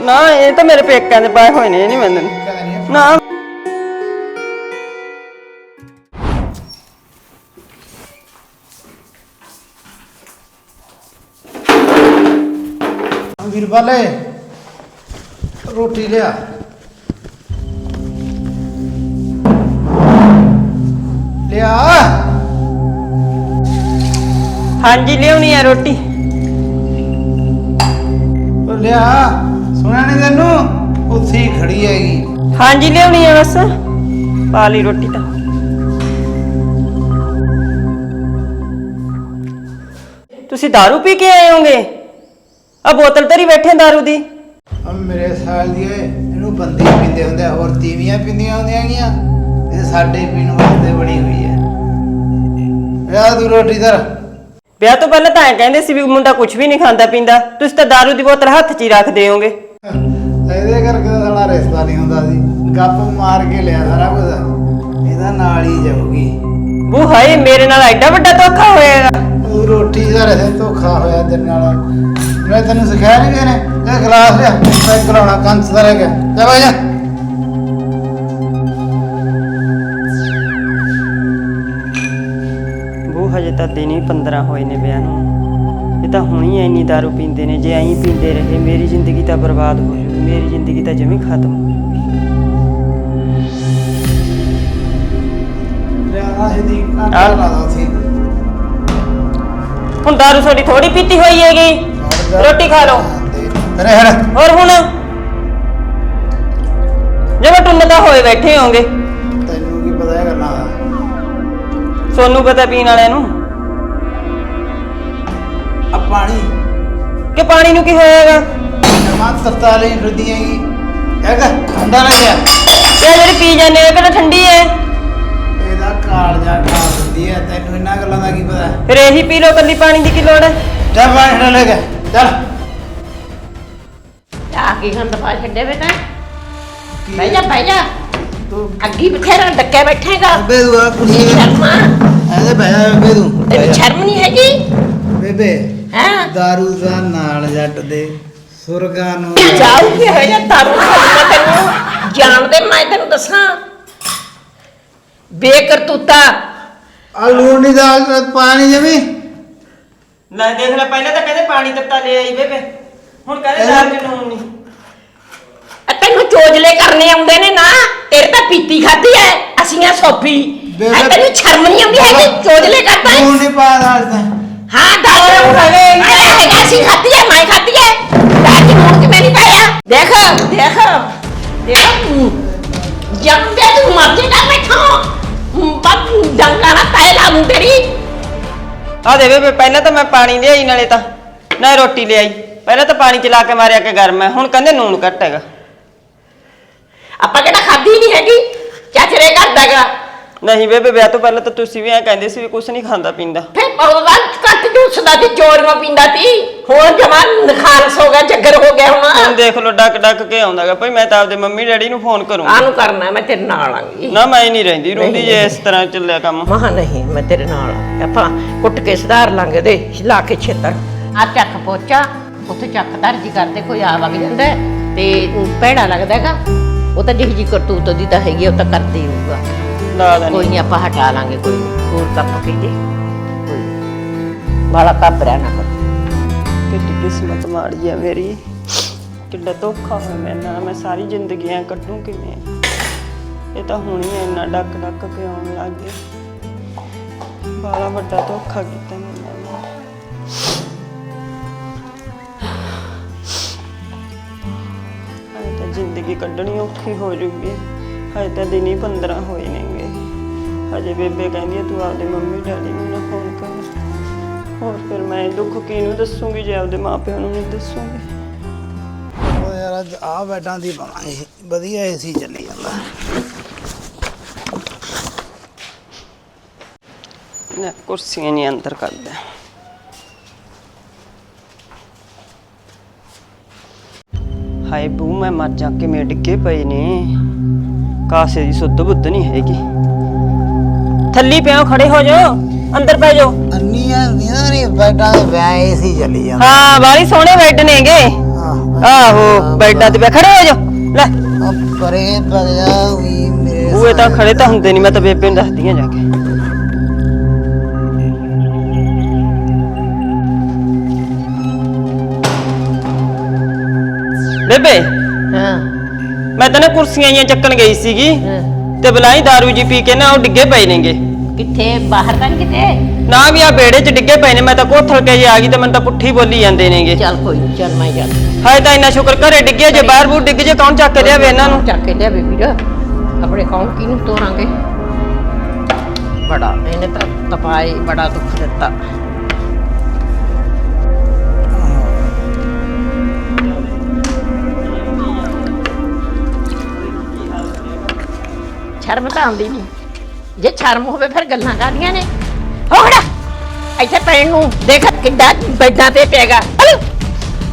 ਨਾ ਇਹ ਤਾਂ ਮੇਰੇ ਪੇਕਿਆਂ ਦੇ ਪਾਏ ਹੋਏ ਨੇ ਇਹ ਨਹੀਂ ਮੈਂ ਦਿੰਦੀ ਕਹਿੰਦੇ ਨਹੀਂ ਨਾ ਵੀਰਵਾਲੇ ਰੋਟੀ ਲਿਆ। ਲਿਆ। ਹਾਂਜੀ ਲਿਆਉਣੀ ਆ ਰੋਟੀ। ਲਿਆ। ਸੁਣਿਆ ਨਹੀਂ ਤੈਨੂੰ ਉੱਥੇ ਹੀ ਖੜੀ ਹੈਗੀ ਹਾਂਜੀ ਲਿਆਉਣੀ ਆ ਬਸ ਪਾ ਲਈ ਰੋਟੀ ਤਾਂ ਤੁਸੀਂ दारू ਪੀ ਕੇ ਆਏ ਹੋਗੇ ਆ ਬੋਤਲ ਤੇਰੀ ਬੈਠੇ दारू ਦੀ ਆ ਮੇਰੇ ਸਾਲ ਦੀ ਓਏ ਇਹਨੂੰ ਬੰਦੇ ਹੀ ਪੀਂਦੇ ਹੁੰਦੇ ਆ, ਹੋਰ ਤੀਵੀਆਂ ਪੀਂਦੀਆਂ ਹੁੰਦੀਆਂ ਗੀਆਂ ਇਹ ਸਾਡੇ ਪੀਣ ਵਾਸਤੇ ਬਣੀ ਹੋਈ ਹੈ ਲਿਆ ਤੂੰ ਰੋਟੀ ਦਰ ਵਿਆਹ ਤੋਂ ਪਹਿਲਾਂ ਤਾਂ ਐ ਕਹਿੰਦੇ ਸੀ ਵੀ ਮੁੰਡਾ ਕੁਝ ਵੀ ਨਹੀਂ ਖਾਂਦਾ ਪੀਂਦਾ ਤੁਸੀਂ ਤਾਂ दारू ਦੀ ਬੋਤਲ ਹੱਥ 'ਚ ਹੀ ਰੱਖਦੇ ਹੋਗੇ ਇਹਦੇ ਕਰਕੇ ਤਾਂ ਸਾਡਾ ਰਿਸ਼ਤਾ ਨਹੀਂ ਹੁੰਦਾ ਸੀ। ਗੱਪ ਮਾਰ ਕੇ ਲਿਆ ਸਾਰਾ ਕੁਝ ਇਹਦਾ ਨਾਲ ਹੀ ਜਾਊਗੀ। ਬੂ ਹਾਏ ਮੇਰੇ ਨਾਲ ਐਡਾ ਵੱਡਾ ਧੋਖਾ ਹੋਏਗਾ ਉਹ ਰੋਟੀ ਦਾ ਰਹਿ ਧੋਖਾ ਹੋਇਆ ਤੇਰੇ ਨਾਲ। ਮੈਂ ਤੈਨੂੰ ਸਿਖਾਇਆ ਨਹੀਂ ਕਿਸੇ ਨੇ? ਇਹ ਗਲਾਸ ਲਿਆ। ਪੈਕ ਕਰਾਉਣਾ ਕੰਚ ਦਾ ਰਹਿ ਗਿਆ। ਜਾ ਬਾਈ ਜਾ। ਬੂ ਹਜੇ ਤਾਂ ਦਿਨ ਹੀ 15 ਹੋਏ ਨੇ ਵਿਆਹ ਨੂੰ। ਇਹ ਤਾਂ ਹੁਣੀ ਐਨੀ दारू ਪੀਂਦੇ ਨੇ ਜੇ ਐਂ ਪੀਂਦੇ ਰਹੇ ਮੇਰੀ ਜ਼ਿੰਦਗੀ ਤਾਂ ਬਰਬਾਦ ਹੋ ਮੇਰੀ ਜ਼ਿੰਦਗੀ ਤਾਂ ਜਮੀ ਖਤਮ ਹੋ ਜੂਗੀ ਲਿਆ ਇਹਦੀ ਕੰਚ ਆ। ਲਾ ਦੋ ਸੀ। ਹੁਣ दारू ਥੋੜੀ ਥੋੜੀ ਪੀਤੀ ਹੋਈ ਹੈਗੀ। ਰੋਟੀ ਖਾ ਲਓ। ਅਰੇ ਹਰ ਹੋਰ ਹੁਣ? ਜਿਵੇਂ ਟੁੰਨਦਾ ਹੋਏ ਬੈਠੇ ਹੋਗੇ ਤੈਨੂੰ ਕੀ ਪਤਾ ਹੈ ਕਰਨਾ ਦਾ? ਸੋਨੂੰ ਪਤਾ ਪੀਣ ਵਾਲਿਆਂ ਨੂੰ। ਆ ਪਾਣੀ। ਕਿ ਪਾਣੀ ਨੂੰ ਕੀ ਹੋਏਗਾ ਜਮਾ ਤੱਤਾ ਲਈ ਫਿਰਦੀ ਹੈਗੀ ਹੈਗਾ ਠੰਡਾ ਗਿਆ। ਤੇ ਆਹ ਜਿਹੜੀ ਪੀ ਜਾਂਦੇ ਹੋ ਕਿਹੜਾ ਠੰਡੀ ਹੈ। ਇਹਦਾ ਕਾਲ ਜਾ ਖਾ ਦਿੰਦੀ ਹੈ ਤੈਨੂੰ ਇਹਨਾਂ ਗੱਲਾਂ ਦਾ ਕੀ ਪਤਾ? ਫਿਰ ਇਹੀ ਪੀ ਲਓ ਕੱਲੀ ਪਾਣੀ ਦੀ ਕੀ ਲੋੜ ਹੈ? ਜਾ ਪਾਣੀ ਠੰਡਾ ਲੈ ਕੇ ਚੱਲ। ਆ ਕੀ ਗੰਦ ਪਾ ਛੱਡੇ ਬੇਟਾ? ਬਹਿ ਜਾ ਬਹਿ ਜਾ। ਤੂੰ ਅੱਗੀ ਬਥੇਰਾ ਡੱਕੇ ਬੈਠੇਗਾ। ਬੇਬੇ ਤੂੰ ਆ ਕੁੜੀ ਸ਼ਰਮਾ ਐਸੇ ਬਹਿ ਜਾ ਬੇਬੇ ਤੂੰ। ਤੈਨੂੰ ਜਾ। ਸ਼ਰਮ ਨਹੀਂ ਹੈਗੀ? ਬੇਬੇ ਹੈ? ਦਾਰੂ ਦਾ ਨਾਲ ਜੱਟ ਦੇ। ਸੁਰਗਾਂ ਨੂੰ ਜਾਉ ਕੀ ਹੈ ਜਾਂ ਤਾਰੂ ਖੜਨਾ ਤੈਨੂੰ ਜਾਣਦੇ ਮੈਂ ਤੈਨੂੰ ਦੱਸਾਂ। ਬੇਕਰਤੂਤਾ ਆ ਲੂਣ ਦੀ ਪਾਣੀ ਜਮੀ? ਲੈ ਦੇਖ ਲੈ ਪਹਿਲਾਂ ਤਾਂ ਕਹਿੰਦੇ ਪਾਣੀ ਤੱਤਾ ਲੈ ਆਈ ਬੇਬੇ। ਹੁਣ ਕਹਿੰਦੇ ਦਾਲ ਚ ਨੂਨ ਨਹੀਂ ਇਹ ਤੈਨੂੰ ਚੋਜਲੇ ਕਰਨੇ ਆਉਂਦੇ ਨੇ ਨਾ ਤੇਰੇ ਤਾਂ ਪੀਤੀ ਖਾਦੀ ਐ ਅਸੀਂ ਆ ਸੋਫੀ। ਇਹ ਤੈਨੂੰ ਸ਼ਰਮ ਨਹੀਂ ਆਉਂਦੀ ਹੈਗੀ ਚੋਜਲੇ ਕਰਦਾ ਹੈ? ਲੂਣ ਦੀ ਪਾ ਦਾਲ ਚ ਹਾਂ ਦਾਲ ਉਹ ਹੀ। ਹੈਗਾ ਅਸੀਂ ਖਾਦੀ ਐ ਮੈਂ ਖਾਦੀ ਐ। ਦਾਲ ਚ ਨੂਣ ਕਿਵੇਂ ਨਹੀਂ ਪਾਇਆ ਦੇਖ ਦੇਖ ਦੇਖ ਜੰਦੇ ਤੂੰ ਮਰ ਜਾਏਗਾ ਬੈਠਾ ਬੱਬ ਆ ਦੇ ਬੇਬੇ, ਪਹਿਲਾਂ ਤਾਂ ਮੈਂ ਪਾਣੀ ਲਿਆਈ, ਨਾਲੇ ਤਾਂ ਨਾ ਰੋਟੀ ਲਿਆਈ। ਪਹਿਲਾਂ ਤਾਂ ਪਾਣੀ ਚਲਾ ਕੇ ਮਾਰਿਆ ਕਿ ਗਰਮ ਹੈ, ਹੁਣ ਕਹਿੰਦੇ ਨੂਨ ਘੱਟ ਹੈਗਾ। ਆਪਾਂ ਕਿਹੜਾ ਖਾਦੀ ਨਹੀਂ ਹੈਗੀ? ਚਾਚਰੇ ਕਰਦਾਗਾ ਨਹੀਂ ਬੇਬੇ ਵਿਆਹ ਤੋਂ ਪਹਿਲਾਂ ਤਾਂ ਤੁਸੀਂ ਵੀ ਐ ਕਹਿੰਦੇ ਸੀ ਵੀ ਕੁਝ ਨਹੀਂ ਖਾਂਦਾ ਪੀਂਦਾ। ਫਿਰ ਉਹਦਾ ਕੱਟ ਜੂਸਦਾ ਦੀ ਚੋਰੀਆਂ ਪੀਂਦਾ ਤੀ। ਹੁਣ ਜਮਾਨ ਖਾਲਸ ਹੋ ਗਿਆ ਜੱਗਰ ਹੋ ਗਿਆ ਹੁਣ। ਹੁਣ ਦੇਖ ਲਓ ਡੱਕ ਡੱਕ ਕੇ ਆਉਂਦਾਗਾ ਭਈ ਮੈਂ ਤਾਂ ਆਪਦੇ ਮੰਮੀ ਡੈਡੀ ਨੂੰ ਫੋਨ ਕਰੂੰਗੀ। ਆਨੂੰ ਕਰਨਾ ਮੈਂ ਤੇਰੇ ਨਾਲ ਆਂਗੀ। ਨਾ ਮੈਂ ਨਹੀਂ ਰਹਿੰਦੀ ਰੋਂਦੀ ਜੇ ਇਸ ਤਰ੍ਹਾਂ ਚੱਲਿਆ ਕੰਮ। ਮਹਾ ਨਹੀਂ ਮੈਂ ਤੇਰੇ ਨਾਲ ਆਂ। ਆਪਾਂ ਕੁੱਟ ਕੇ ਸੁਧਾਰ ਲਾਂਗੇ ਦੇ ਲਾ ਕੇ ਛੇਤਰ। ਆ ਚੱਕ ਪੋਚਾ ਉੱਥੇ ਚੱਕ ਦਰਜੀ ਕਰਦੇ ਕੋਈ ਆ ਵਗ ਜਾਂਦਾ ਹੈ, ਤੇ ਭੈੜਾ ਲੱਗਦਾ ਹੈਗਾ। ਉਹ ਤਾਂ ਜਿਹੀ ਜੀ ਕਰਤੂਤ ਦੀ ਤਾਂ ਹੈਗੀ ਆ, ਉਹ ਤਾਂ ਕਰਦੇ ਹੋਊਗਾ। ਲਾ ਦੇਣੀ ਕੋਈ ਨਹੀਂ ਆਪਾਂ ਹਟਾ ਲਾਂਗੇ ਕੋਈ ਨੀ। ਹੋਰ ਕੱਪ ਕਹਿੰਦੇ ਕੋਈ ਵਾਲਾ ਕੱਪੜਾ ਨਾ ਕਰ ਕਿੱਡੀ ਕਿਸਮਤ ਮਾੜੀ ਆ ਮੇਰੀ। ਕਿੱਡਾ ਧੋਖਾ ਹੋਇਆ ਮੇਰੇ ਨਾਲ। ਮੈਂ ਸਾਰੀ ਜ਼ਿੰਦਗੀ ਐ ਕੱਢੂ ਕਿਵੇਂ? ਇਹ ਤਾਂ ਹੁਣ ਹੀ ਇੰਨਾ ਡੱਕ ਡੱਕ ਕੇ ਆਉਣ ਲੱਗ ਗਿਆ। ਬੜਾ ਵੱਡਾ ਧੋਖਾ ਕੀਤਾ ਮੇਰੇ ਨਾਲ। ਹਾਏ ਤਾਂ ਜ਼ਿੰਦਗੀ ਕੱਢਣੀ ਔਖੀ ਹੋ ਜੂਗੀ। ਹਾਏ ਤਾਂ ਦਿਨ ਹੀ 15 ਹੋਏ ਨੇਗੇ। ਹਜੇ ਬੇਬੇ ਕਹਿੰਦੀ ਆ ਤੂੰ ਆਪਦੇ ਮੰਮੀ ਡੈਡੀ ਨੂੰ ਨਾ ਫੋਨ ਕਰ। ਹੋਰ ਫਿਰ ਮੈਂ ਦੁੱਖ ਕਿਹਨੂੰ ਦੱਸੂਗੀ ਜੇ ਆਪਦੇ ਮਾਪਿਆਂ ਨੂੰ ਨਹੀਂ ਦੱਸੂਗੀ? ਉਹ ਯਾਰ ਅੱਜ ਆ ਬੈਡਾਂ ਦੀ ਪਾਵਾਂਗੇ ਵਧੀਆ ਏਸੀ ਚੱਲੀ ਜਾਂਦਾ। ਨਾ ਕੁਰਸੀਆਂ ਨਹੀਂ ਅੰਦਰ ਕਰਦਾ। ਹਾਏ ਬੂ ਮੈਂ ਮਰ ਜਾ ਕੇ ਡਿੱਗੇ ਪਏ ਨੇ। ਕਾਸੇ ਦੀ ਸੁੱਧ ਬੁੱਧ ਨਹੀਂ ਹੈਗੀ। ਥੱਲੀ ਪਿਓ ਖੜੇ ਹੋ ਜਾਓ ਅੰਦਰ ਪੈ ਜਾਓ ਅੰਨੀਆਂ ਨੀਆਂ ਨਹੀਂ ਬੈਡਾਂ ਦੇ ਵਿਆਹ ਏਸੀ ਚੱਲੀ ਜਾਂਦਾ ਹਾਂ ਬਾਲੀ ਸੋਹਣੇ ਬੈੱਡ ਨੇਗੇ ਹਾਂ ਆਹੋ ਬੈਡਾਂ ਤੇ ਬੈ ਖੜੇ ਹੋ ਜਾ ਲੈ ਉਹ ਪਰੇ ਬਗਿਆ ਵੀ ਮੇਰੇ ਬੂਏ ਤਾਂ ਖੜੇ ਤਾਂ ਹੁੰਦੇ ਨਹੀਂ ਮੈਂ ਤਾਂ ਬੇਬੇ ਨੂੰ ਦੱਸਦੀ ਆ ਜਾ ਕੇ ਬੇਬੇ ਹਾਂ ਮੈਂ ਤਾਂ ਨਾ ਕੁਰਸੀਆਂ ਜੀਆਂ ਚੱਕਣ ਗਈ ਸੀਗੀ ਹਾਂ। ਤੇ ਬਲਾਈ दारू ਜੀ ਪੀ ਕੇ ਨਾ ਉਹ ਡਿੱਗੇ ਪਏ ਨੇਗੇ। ਕਿੱਥੇ? ਬਾਹਰ ਤਾਂ ਨੀ ਕਿਤੇ? ਨਾ ਵੀ ਆ ਬੇੜੇ 'ਚ ਡਿੱਗੇ ਪਏ ਨੇ ਮੈਂ ਤਾਂ ਕੋਠਲ ਕੇ ਜੇ ਆ ਗਈ ਤੇ ਮੈਨੂੰ ਤਾਂ ਪੁੱਠੀ ਬੋਲੀ ਜਾਂਦੇ ਨੇਗੇ। ਚੱਲ ਕੋਈ ਨੀ ਚੱਲ ਮੈਂ ਜਾ ਹਾਏ ਤਾਂ ਇੰਨਾ ਸ਼ੁਕਰ ਘਰੇ ਡਿੱਗੇ ਜੇ ਬਾਹਰ ਬੂਰ ਡਿੱਗ ਜੇ ਕੌਣ ਚੱਕ ਕੇ ਲਿਆਵੇ ਇਹਨਾਂ ਨੂੰ? ਚੱਕ ਕੇ ਲਿਆਵੇ ਵੀਰ। ਆਪਣੇ ਕੌਣ ਕਿਹਨੂੰ ਤੋਰਾਂਗੇ? ਬੜਾ ਇਹਨੇ ਤਾਂ ਤਪਾਏ ਬੜਾ ਦੁੱਖ ਦਿੱਤਾ। ਸ਼ਰਮ ਤਾਂ ਆਉਂਦੀ ਨਹੀਂ। ਜੇ ਸ਼ਰਮ ਹੋਵੇ ਫਿਰ ਗੱਲਾਂ ਕਾਦੀਆਂ ਨੇ? ਹੋ ਖੜਾ। ਇੱਥੇ ਪੈਣ ਨੂੰ ਦੇਖ ਕਿੱਡਾ ਬੈਡਾਂ ਤੇ ਪੈਗਾ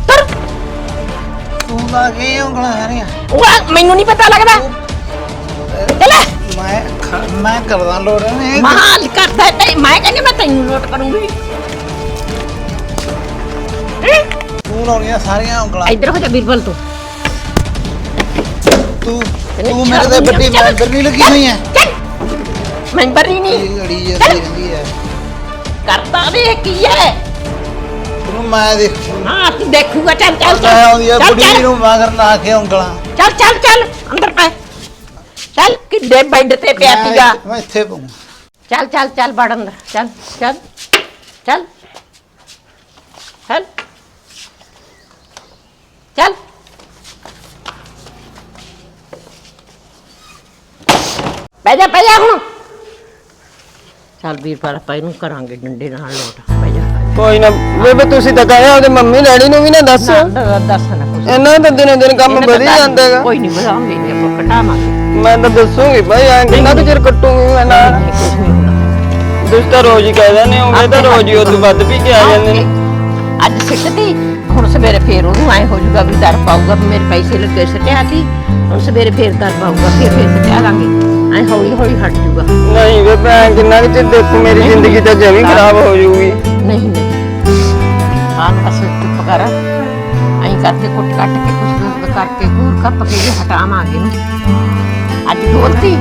ਤੁਰ। ਤੂੰ ਲਾ ਕੇ ਉਂਗਲਾਂ ਸਾਰੀਆਂ। ਉਹ ਮੈਨੂੰ ਨਹੀਂ ਪਤਾ ਲੱਗਦਾ। ਚੱਲ। ਮੈਂ ਕਰਦਾ ਲੋੜ ਨੇ ਮਾਲ ਕਰਦਾ ਤੇ ਮੈਂ ਕਹਿੰਦੀ ਮੈਂ ਤੈਨੂੰ ਨੋਟ ਕਰੂੰਗੀ। ਤੂੰ ਲਾਉਣੀਆਂ ਸਾਰੀਆਂ ਉਂਗਲਾਂ। ਇੱਧਰ ਹੋ ਜਾ ਬਿਰਬਲ ਤੂੰ। ਤੂੰ ਤੂੰ ਮੇਰੇ ਤੇ ਵੱਡੀ? ਮੈਂਬਰ ਨਹੀਂ ਲੱਗੀ ਹੋਈ ਹੈ ਚੱਲ ਮੈਂਬਰ ਹੀ ਨਹੀਂ। ਇਹ ਅੜੀ ਜਾਂਦੀ ਰਹਿੰਦੀ ਹੈ ਕਰਦਾ ਵੀ ਕੀ ਹੈ ਤੈਨੂੰ ਮੈਂ ਦੇਖ। ਹਾਂ ਤੂੰ ਦੇਖੂਗਾ। ਚੱਲ ਚੱਲ ਮੈਂ ਆਉਂਦੀ ਆ ਚੱਲ, ਨੂੰ ਮਗਰ ਲਾ ਕੇ ਉਂਗਲਾਂ। ਚੱਲ ਚੱਲ ਚੱਲ। ਅੰਦਰ ਪੈ। ਚੱਲ ਕਿੱਡੇ ਬੈੱਡ ਤੇ ਪਿਆ ਸੀਗਾ। ਮੈਂ ਇੱਥੇ ਪਊਂ। ਚੱਲ ਚੱਲ ਚੱਲ ਵੜ ਅੰਦਰ। ਚੱਲ ਚੱਲ ਚੱਲ। ਚੱਲ। ਚੱਲ। ਬਹਿ ਜਾ ਬਹਿ ਜਾ ਹੁਣ। ਚੱਲ ਵੀਰ ਪਰ ਆਪਾਂ ਇਹਨੂੰ ਕਰਾਂਗੇ ਡੰਡੇ ਨਾਲ ਲੋਟ। ਬਹਿ ਜਾ ਕੋਈ ਨਾ ਬੇਬੇ ਤੁਸੀਂ ਤਾਂ ਕਹਿੰਦੇ ਉਹਦੇ ਮੰਮੀ ਡੈਡੀ ਨੂੰ ਵੀ ਨਾ ਦੱਸ। ਨਾ ਨਾ, ਦੱਸ ਨਾ ਕੁਛ। ਇਹਨਾਂ ਦਾ ਦਿਨੋਂ ਦਿਨ ਕੰਮ ਵਧੀ ਜਾਂਦਾ ਹੈਗਾ। ਕੋਈ ਨਹੀਂ ਵਧਾਉਂਗੇ ਨਹੀਂ ਆਪਾਂ ਘਟਾਵਾਂਗੇ। ਮੈਂ ਤਾਂ ਦੱਸੂਗੀ ਭਾਈ ਐਂ ਕਿੰਨਾ ਕੁ ਚਿਰ ਕੱਟੂਗੀ ਮੈਂ ਨਾਲ। ਨਹੀਂ ਕੁਛ ਨਹੀਂ। ਹੋਣਾ ਤੁਸੀਂ ਤਾਂ ਰੋਜ਼ ਹੀ ਕਹਿ ਦਿੰਦੇ ਹੋ ਇਹ ਤਾਂ ਰੋਜ਼ ਹੀ ਉਦੋਂ ਵੱਧ ਵੀ ਕੇ ਆ ਜਾਂਦੇ ਨੇ। ਅੱਜ ਸਿੱਟਦੀ ਹੁਣ ਸਵੇਰੇ ਫੇਰ ਉਹਨੂੰ ਐ ਹੋ ਜਾਊਗਾ ਵੀ ਦਰ ਪਾਊਗਾ ਵੀ ਮੇਰੇ ਪੈਸੇ ਲੱਗੇ ਸਟਿਆ ਸੀ ਹੁਣ ਸਵੇਰੇ ਫੇਰ ਦਰ ਪਾਊਗਾ ਫੇਰ ਫੇਰ ਸਟਿਆ ਲਾਂਗੇ। ਐ ਹੌਲੀ ਹੌਲੀ ਹਟ ਜਾਊਗਾ। ਨਹੀਂ ਬੇਬੇ ਐਂ ਕਿੰਨਾ ਕੁ ਦੇਖੋ ਮੇਰੀ ਨਹੀਂ, ਜ਼ਿੰਦਗੀ ਤਾਂ ਜਮੀ। ਖਰਾਬ ਹੋ ਜਾਊਗੀ। ਨਹੀਂ ਨਹੀਂ। ਹਾਂ ਬਸ ਚੁੱਪ ਕਰ। ਐਂ ਕਰਕੇ ਕੁੱਟ ਕੱਟ ਕੇ ਕੁਛ ਕੁਛ ਕਰਕੇ ਕੂਰ ਕੱਪ ਕੇ ਜੇ ਹਟਾਵਾਂਗੇ ਨੂੰ। ਅੱਜ ਡੋਲਤੀ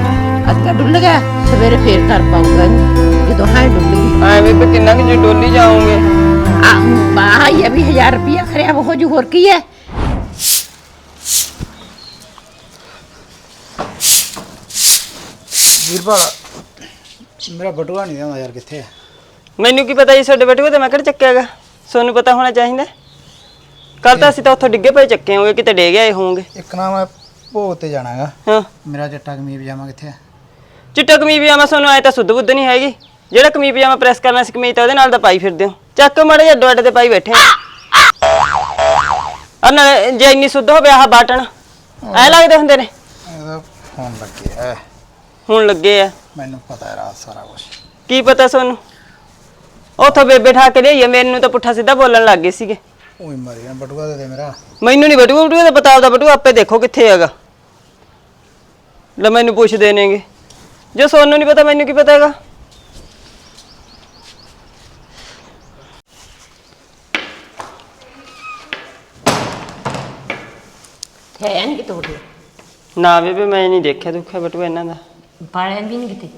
ਅੱਜ ਤਾਂ ਡੁੱਲ ਗਿਆ। ਸਵੇਰੇ ਫੇਰ ਦਰ ਪਾਊਗਾ ਇਹਨੂੰ। ਜਦੋਂ ਹਾਂ ਡੁੱਲ ਗਈ। ਐਂ ਬੇਬੇ ਕਿੰਨਾ ਕੁ ਚਿਰ ਡੋਲੀ ਜਾਓਗੇ ਆ ਬਾਹ ਇਹ ਵੀ 1000 ਰੁਪਇਆ ਖਰਿਆ ਹੋ ਜੂ ਹੋਰ ਕੀ ਹੈ? ਵੀਰਪਾਲ ਮੇਰਾ ਬਟੂਆ ਨਹੀਂ ਆਉਂਦਾ ਯਾਰ ਕਿੱਥੇ ਹੈ? ਮੈਨੂੰ ਕੀ ਪਤਾ ਜੀ ਤੁਹਾਡੇ ਬਟੂਏ ਤੇ ਮੈਂ ਕਿਹੜਾ ਚੱਕਿਆਗਾ ਤੁਹਾਨੂੰ ਪਤਾ ਹੋਣਾ ਚਾਹੀਦਾ ਕੱਲ ਤਾਂ ਅਸੀਂ ਤਾਂ ਉੱਥੋਂ ਡਿੱਗੇ ਪਏ ਚੱਕੇ ਹੋਗੇ ਕਿਤੇ ਡੇ ਗਏ ਹੋਵੋਗੇ। ਇੱਕ ਨਾ ਮੈਂ ਭੋਗ ਤੇ ਜਾਣਾਗਾ ਹਾਂ। ਮੇਰਾ ਚਿੱਟਾ ਕਮੀਜ਼ ਪਜਾਮਾ ਕਿੱਥੇ ਹੈ? ਚਿੱਟਾ ਕਮੀਜ਼ ਪਜਾਮਾ ਤੁਹਾਨੂੰ ਆਏ ਤਾਂ ਸੁੱਧ ਬੁੱਧ ਨਹੀਂ ਹੈਗੀ। ਜਿਹੜਾ ਕਮੀਜ਼ ਪਜਾਮਾ ਪ੍ਰੈਸ ਕਰਨਾ ਸੀ ਕਮੀਜ਼ ਤਾਂ ਉਹਦੇ ਨਾਲ ਤਾਂ ਪਾਈ ਫਿਰਦੇ ਹੋ। ਚੱਕ ਮੜੇ ਜਿਹਾ ਅੱਡੋ ਅੱਡ ਤੇ ਪਾਈ ਬੈਠੇ ਆ ਨਾ ਜੇ ਇੰਨੀ ਸੁੱਧ ਹੋਵੇ ਆਹ ਬਾਟਣ ਐ ਲੱਗਦੇ ਹੁੰਦੇ ਨੇ। ਇਹਦਾ ਫੋਨ ਲੱਗਿਆ ਹੈ। ਹੁਣ ਲੱਗੇ ਆ। ਮੈਨੂੰ ਪਤਾ ਹੈ ਰਾਤ ਸਾਰਾ ਕੁਝ ਕੀ ਪਤਾ ਤੁਹਾਨੂੰ ਉੱਥੋਂ ਬੇਬੇ ਠਾ ਕੇ ਲਿਆਈਏ ਮੈਨੂੰ ਤਾਂ ਪੁੱਠਾ ਸਿੱਧਾ ਬੋਲਣ ਲੱਗ ਗਏ ਸੀਗੇ। ਉਹੀ ਮਰ ਗਿਆ ਬਟੂਆ ਦੇ ਦੇ ਮੇਰਾ। ਮੈਨੂੰ ਨਹੀਂ ਬਟੂਆ ਬਟੂਆ ਦਾ ਪਤਾ ਆਪਦਾ ਬਟੂਆ ਆਪੇ ਦੇਖੋ ਕਿੱਥੇ ਹੈਗਾ। ਲੈ ਮੈਨੂੰ ਪੁੱਛਦੇ ਨੇਗੇ। ਜੋ ਸੋਨੂੰ ਨਹੀਂ ਪਤਾ ਮੈਨੂੰ ਕੀ ਪਤਾ ਹੈਗਾ? ਹੈ ਨਹੀਂ ਕਿਤੇ ਹੋਰ ਨਾ ਬੇਬੇ ਮੈਂ ਨਹੀਂ ਦੇਖਿਆ ਦੁੱਖਿਆ ਬਟੂਆ ਇਹਨਾਂ ਦਾ। ਪਾਲਿਆ ਵੀ ਨਹੀਂ ਕਿਤੇ?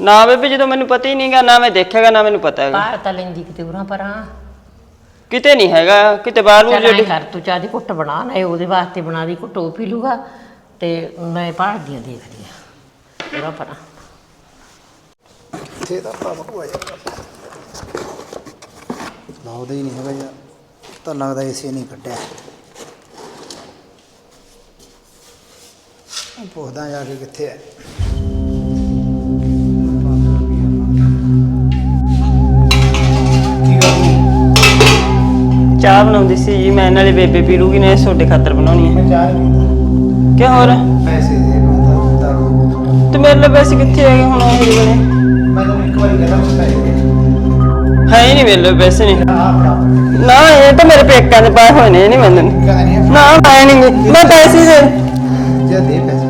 ਨਾ ਬੇਬੇ ਜਦੋਂ ਮੈਨੂੰ ਪਤਾ ਹੀ ਨਹੀਂਗਾ ਨਾ ਮੈਂ ਦੇਖਿਆਗਾ ਨਾ ਮੈਨੂੰ ਪਤਾ ਹੈਗਾ। ਬਾਹਰ ਤਾਂ ਲੈਂਦੀ ਕਿਤੇ ਉਰਾਂ ਪਰਾਂ। ਕਿਤੇ ਨਹੀਂ ਹੈਗਾ ਕਿਤੇ ਬਾਹਰ ਬੂਰ ਚੱਲ ਐਂ ਜਿਹੜੀ ਕਰ ਤੂੰ ਚਾਹ ਦੀ ਘੁੱਟ ਬਣਾ ਨਾ ਇਹ ਉਹਦੇ ਵਾਸਤੇ ਬਣਾ ਦੀ ਘੁੱਟ ਉਹ ਪੀ ਲੂਗਾ ਤੇ ਮੈਂ ਪਹਾੜਦੀਆਂ ਦੇਖਦੀ ਆ ਉਰਾਂ ਪਰਾਂ। ਇੱਥੇ ਤਾਂ ਆਪਣਾ ਬਟੂਆ ਯਾਰ ਲਾਉਦਾ ਹੀ ਨਹੀਂ ਹੈਗਾ ਯਾਰ। ਤਾਂ ਲੱਗਦਾ ਏਸੀ ਨਹੀਂ ਕੱਢਿਆ। ਉਹ ਪੁੱਛਦਾ ਜਾ ਕੇ ਕਿੱਥੇ ਹੈ ਚਾਹ ਬਣਾਉਂਦੀ ਸੀ ਜੀ ਮੈਂ ਨਾਲੇ ਬੇਬੇ ਪੀ ਲੂਗੀ ਨੇ ਛੋਟੇ ਖਾਤਰ ਬਣਾਉਣੀ ਹੈ ਚਾਹ। ਕਿ ਹੋਰ? ਪੈਸੇ ਦੇ ਮੈਂ ਤਾਂ ਮੇਰੇ ਲਈ ਪੈਸੇ ਕਿੱਥੇ ਹੈਗੇ ਹੁਣ ਉਹ ਬਣੇ ਮੈਂ ਤਾਂ ਇੱਕ ਵਾਰੀ ਕਹਿੰਦਾ ਮੈਂ ਪੈਸੇ ਦੇ ਹੈ ਹੀ ਨਹੀਂ ਮੇਰੇ ਲਈ ਪੈਸੇ ਨਹੀਂ। ਆ ਨਾ ਇਹ ਤਾਂ ਮੇਰੇ ਪੇਕਾਂ ਦੇ ਪਾਏ ਹੋਏ ਨੇ ਇਹ ਨਹੀਂ ਮੰਨਣ। ਕਹਿੰਦਾ ਨਹੀਂ ਹੈ, ਨਾ ਮੈਂ ਨਹੀਂ ਮੈਂ ਪੈਸੇ ਦੇ। ਜਾ ਦੇ ਪੈਸੇ।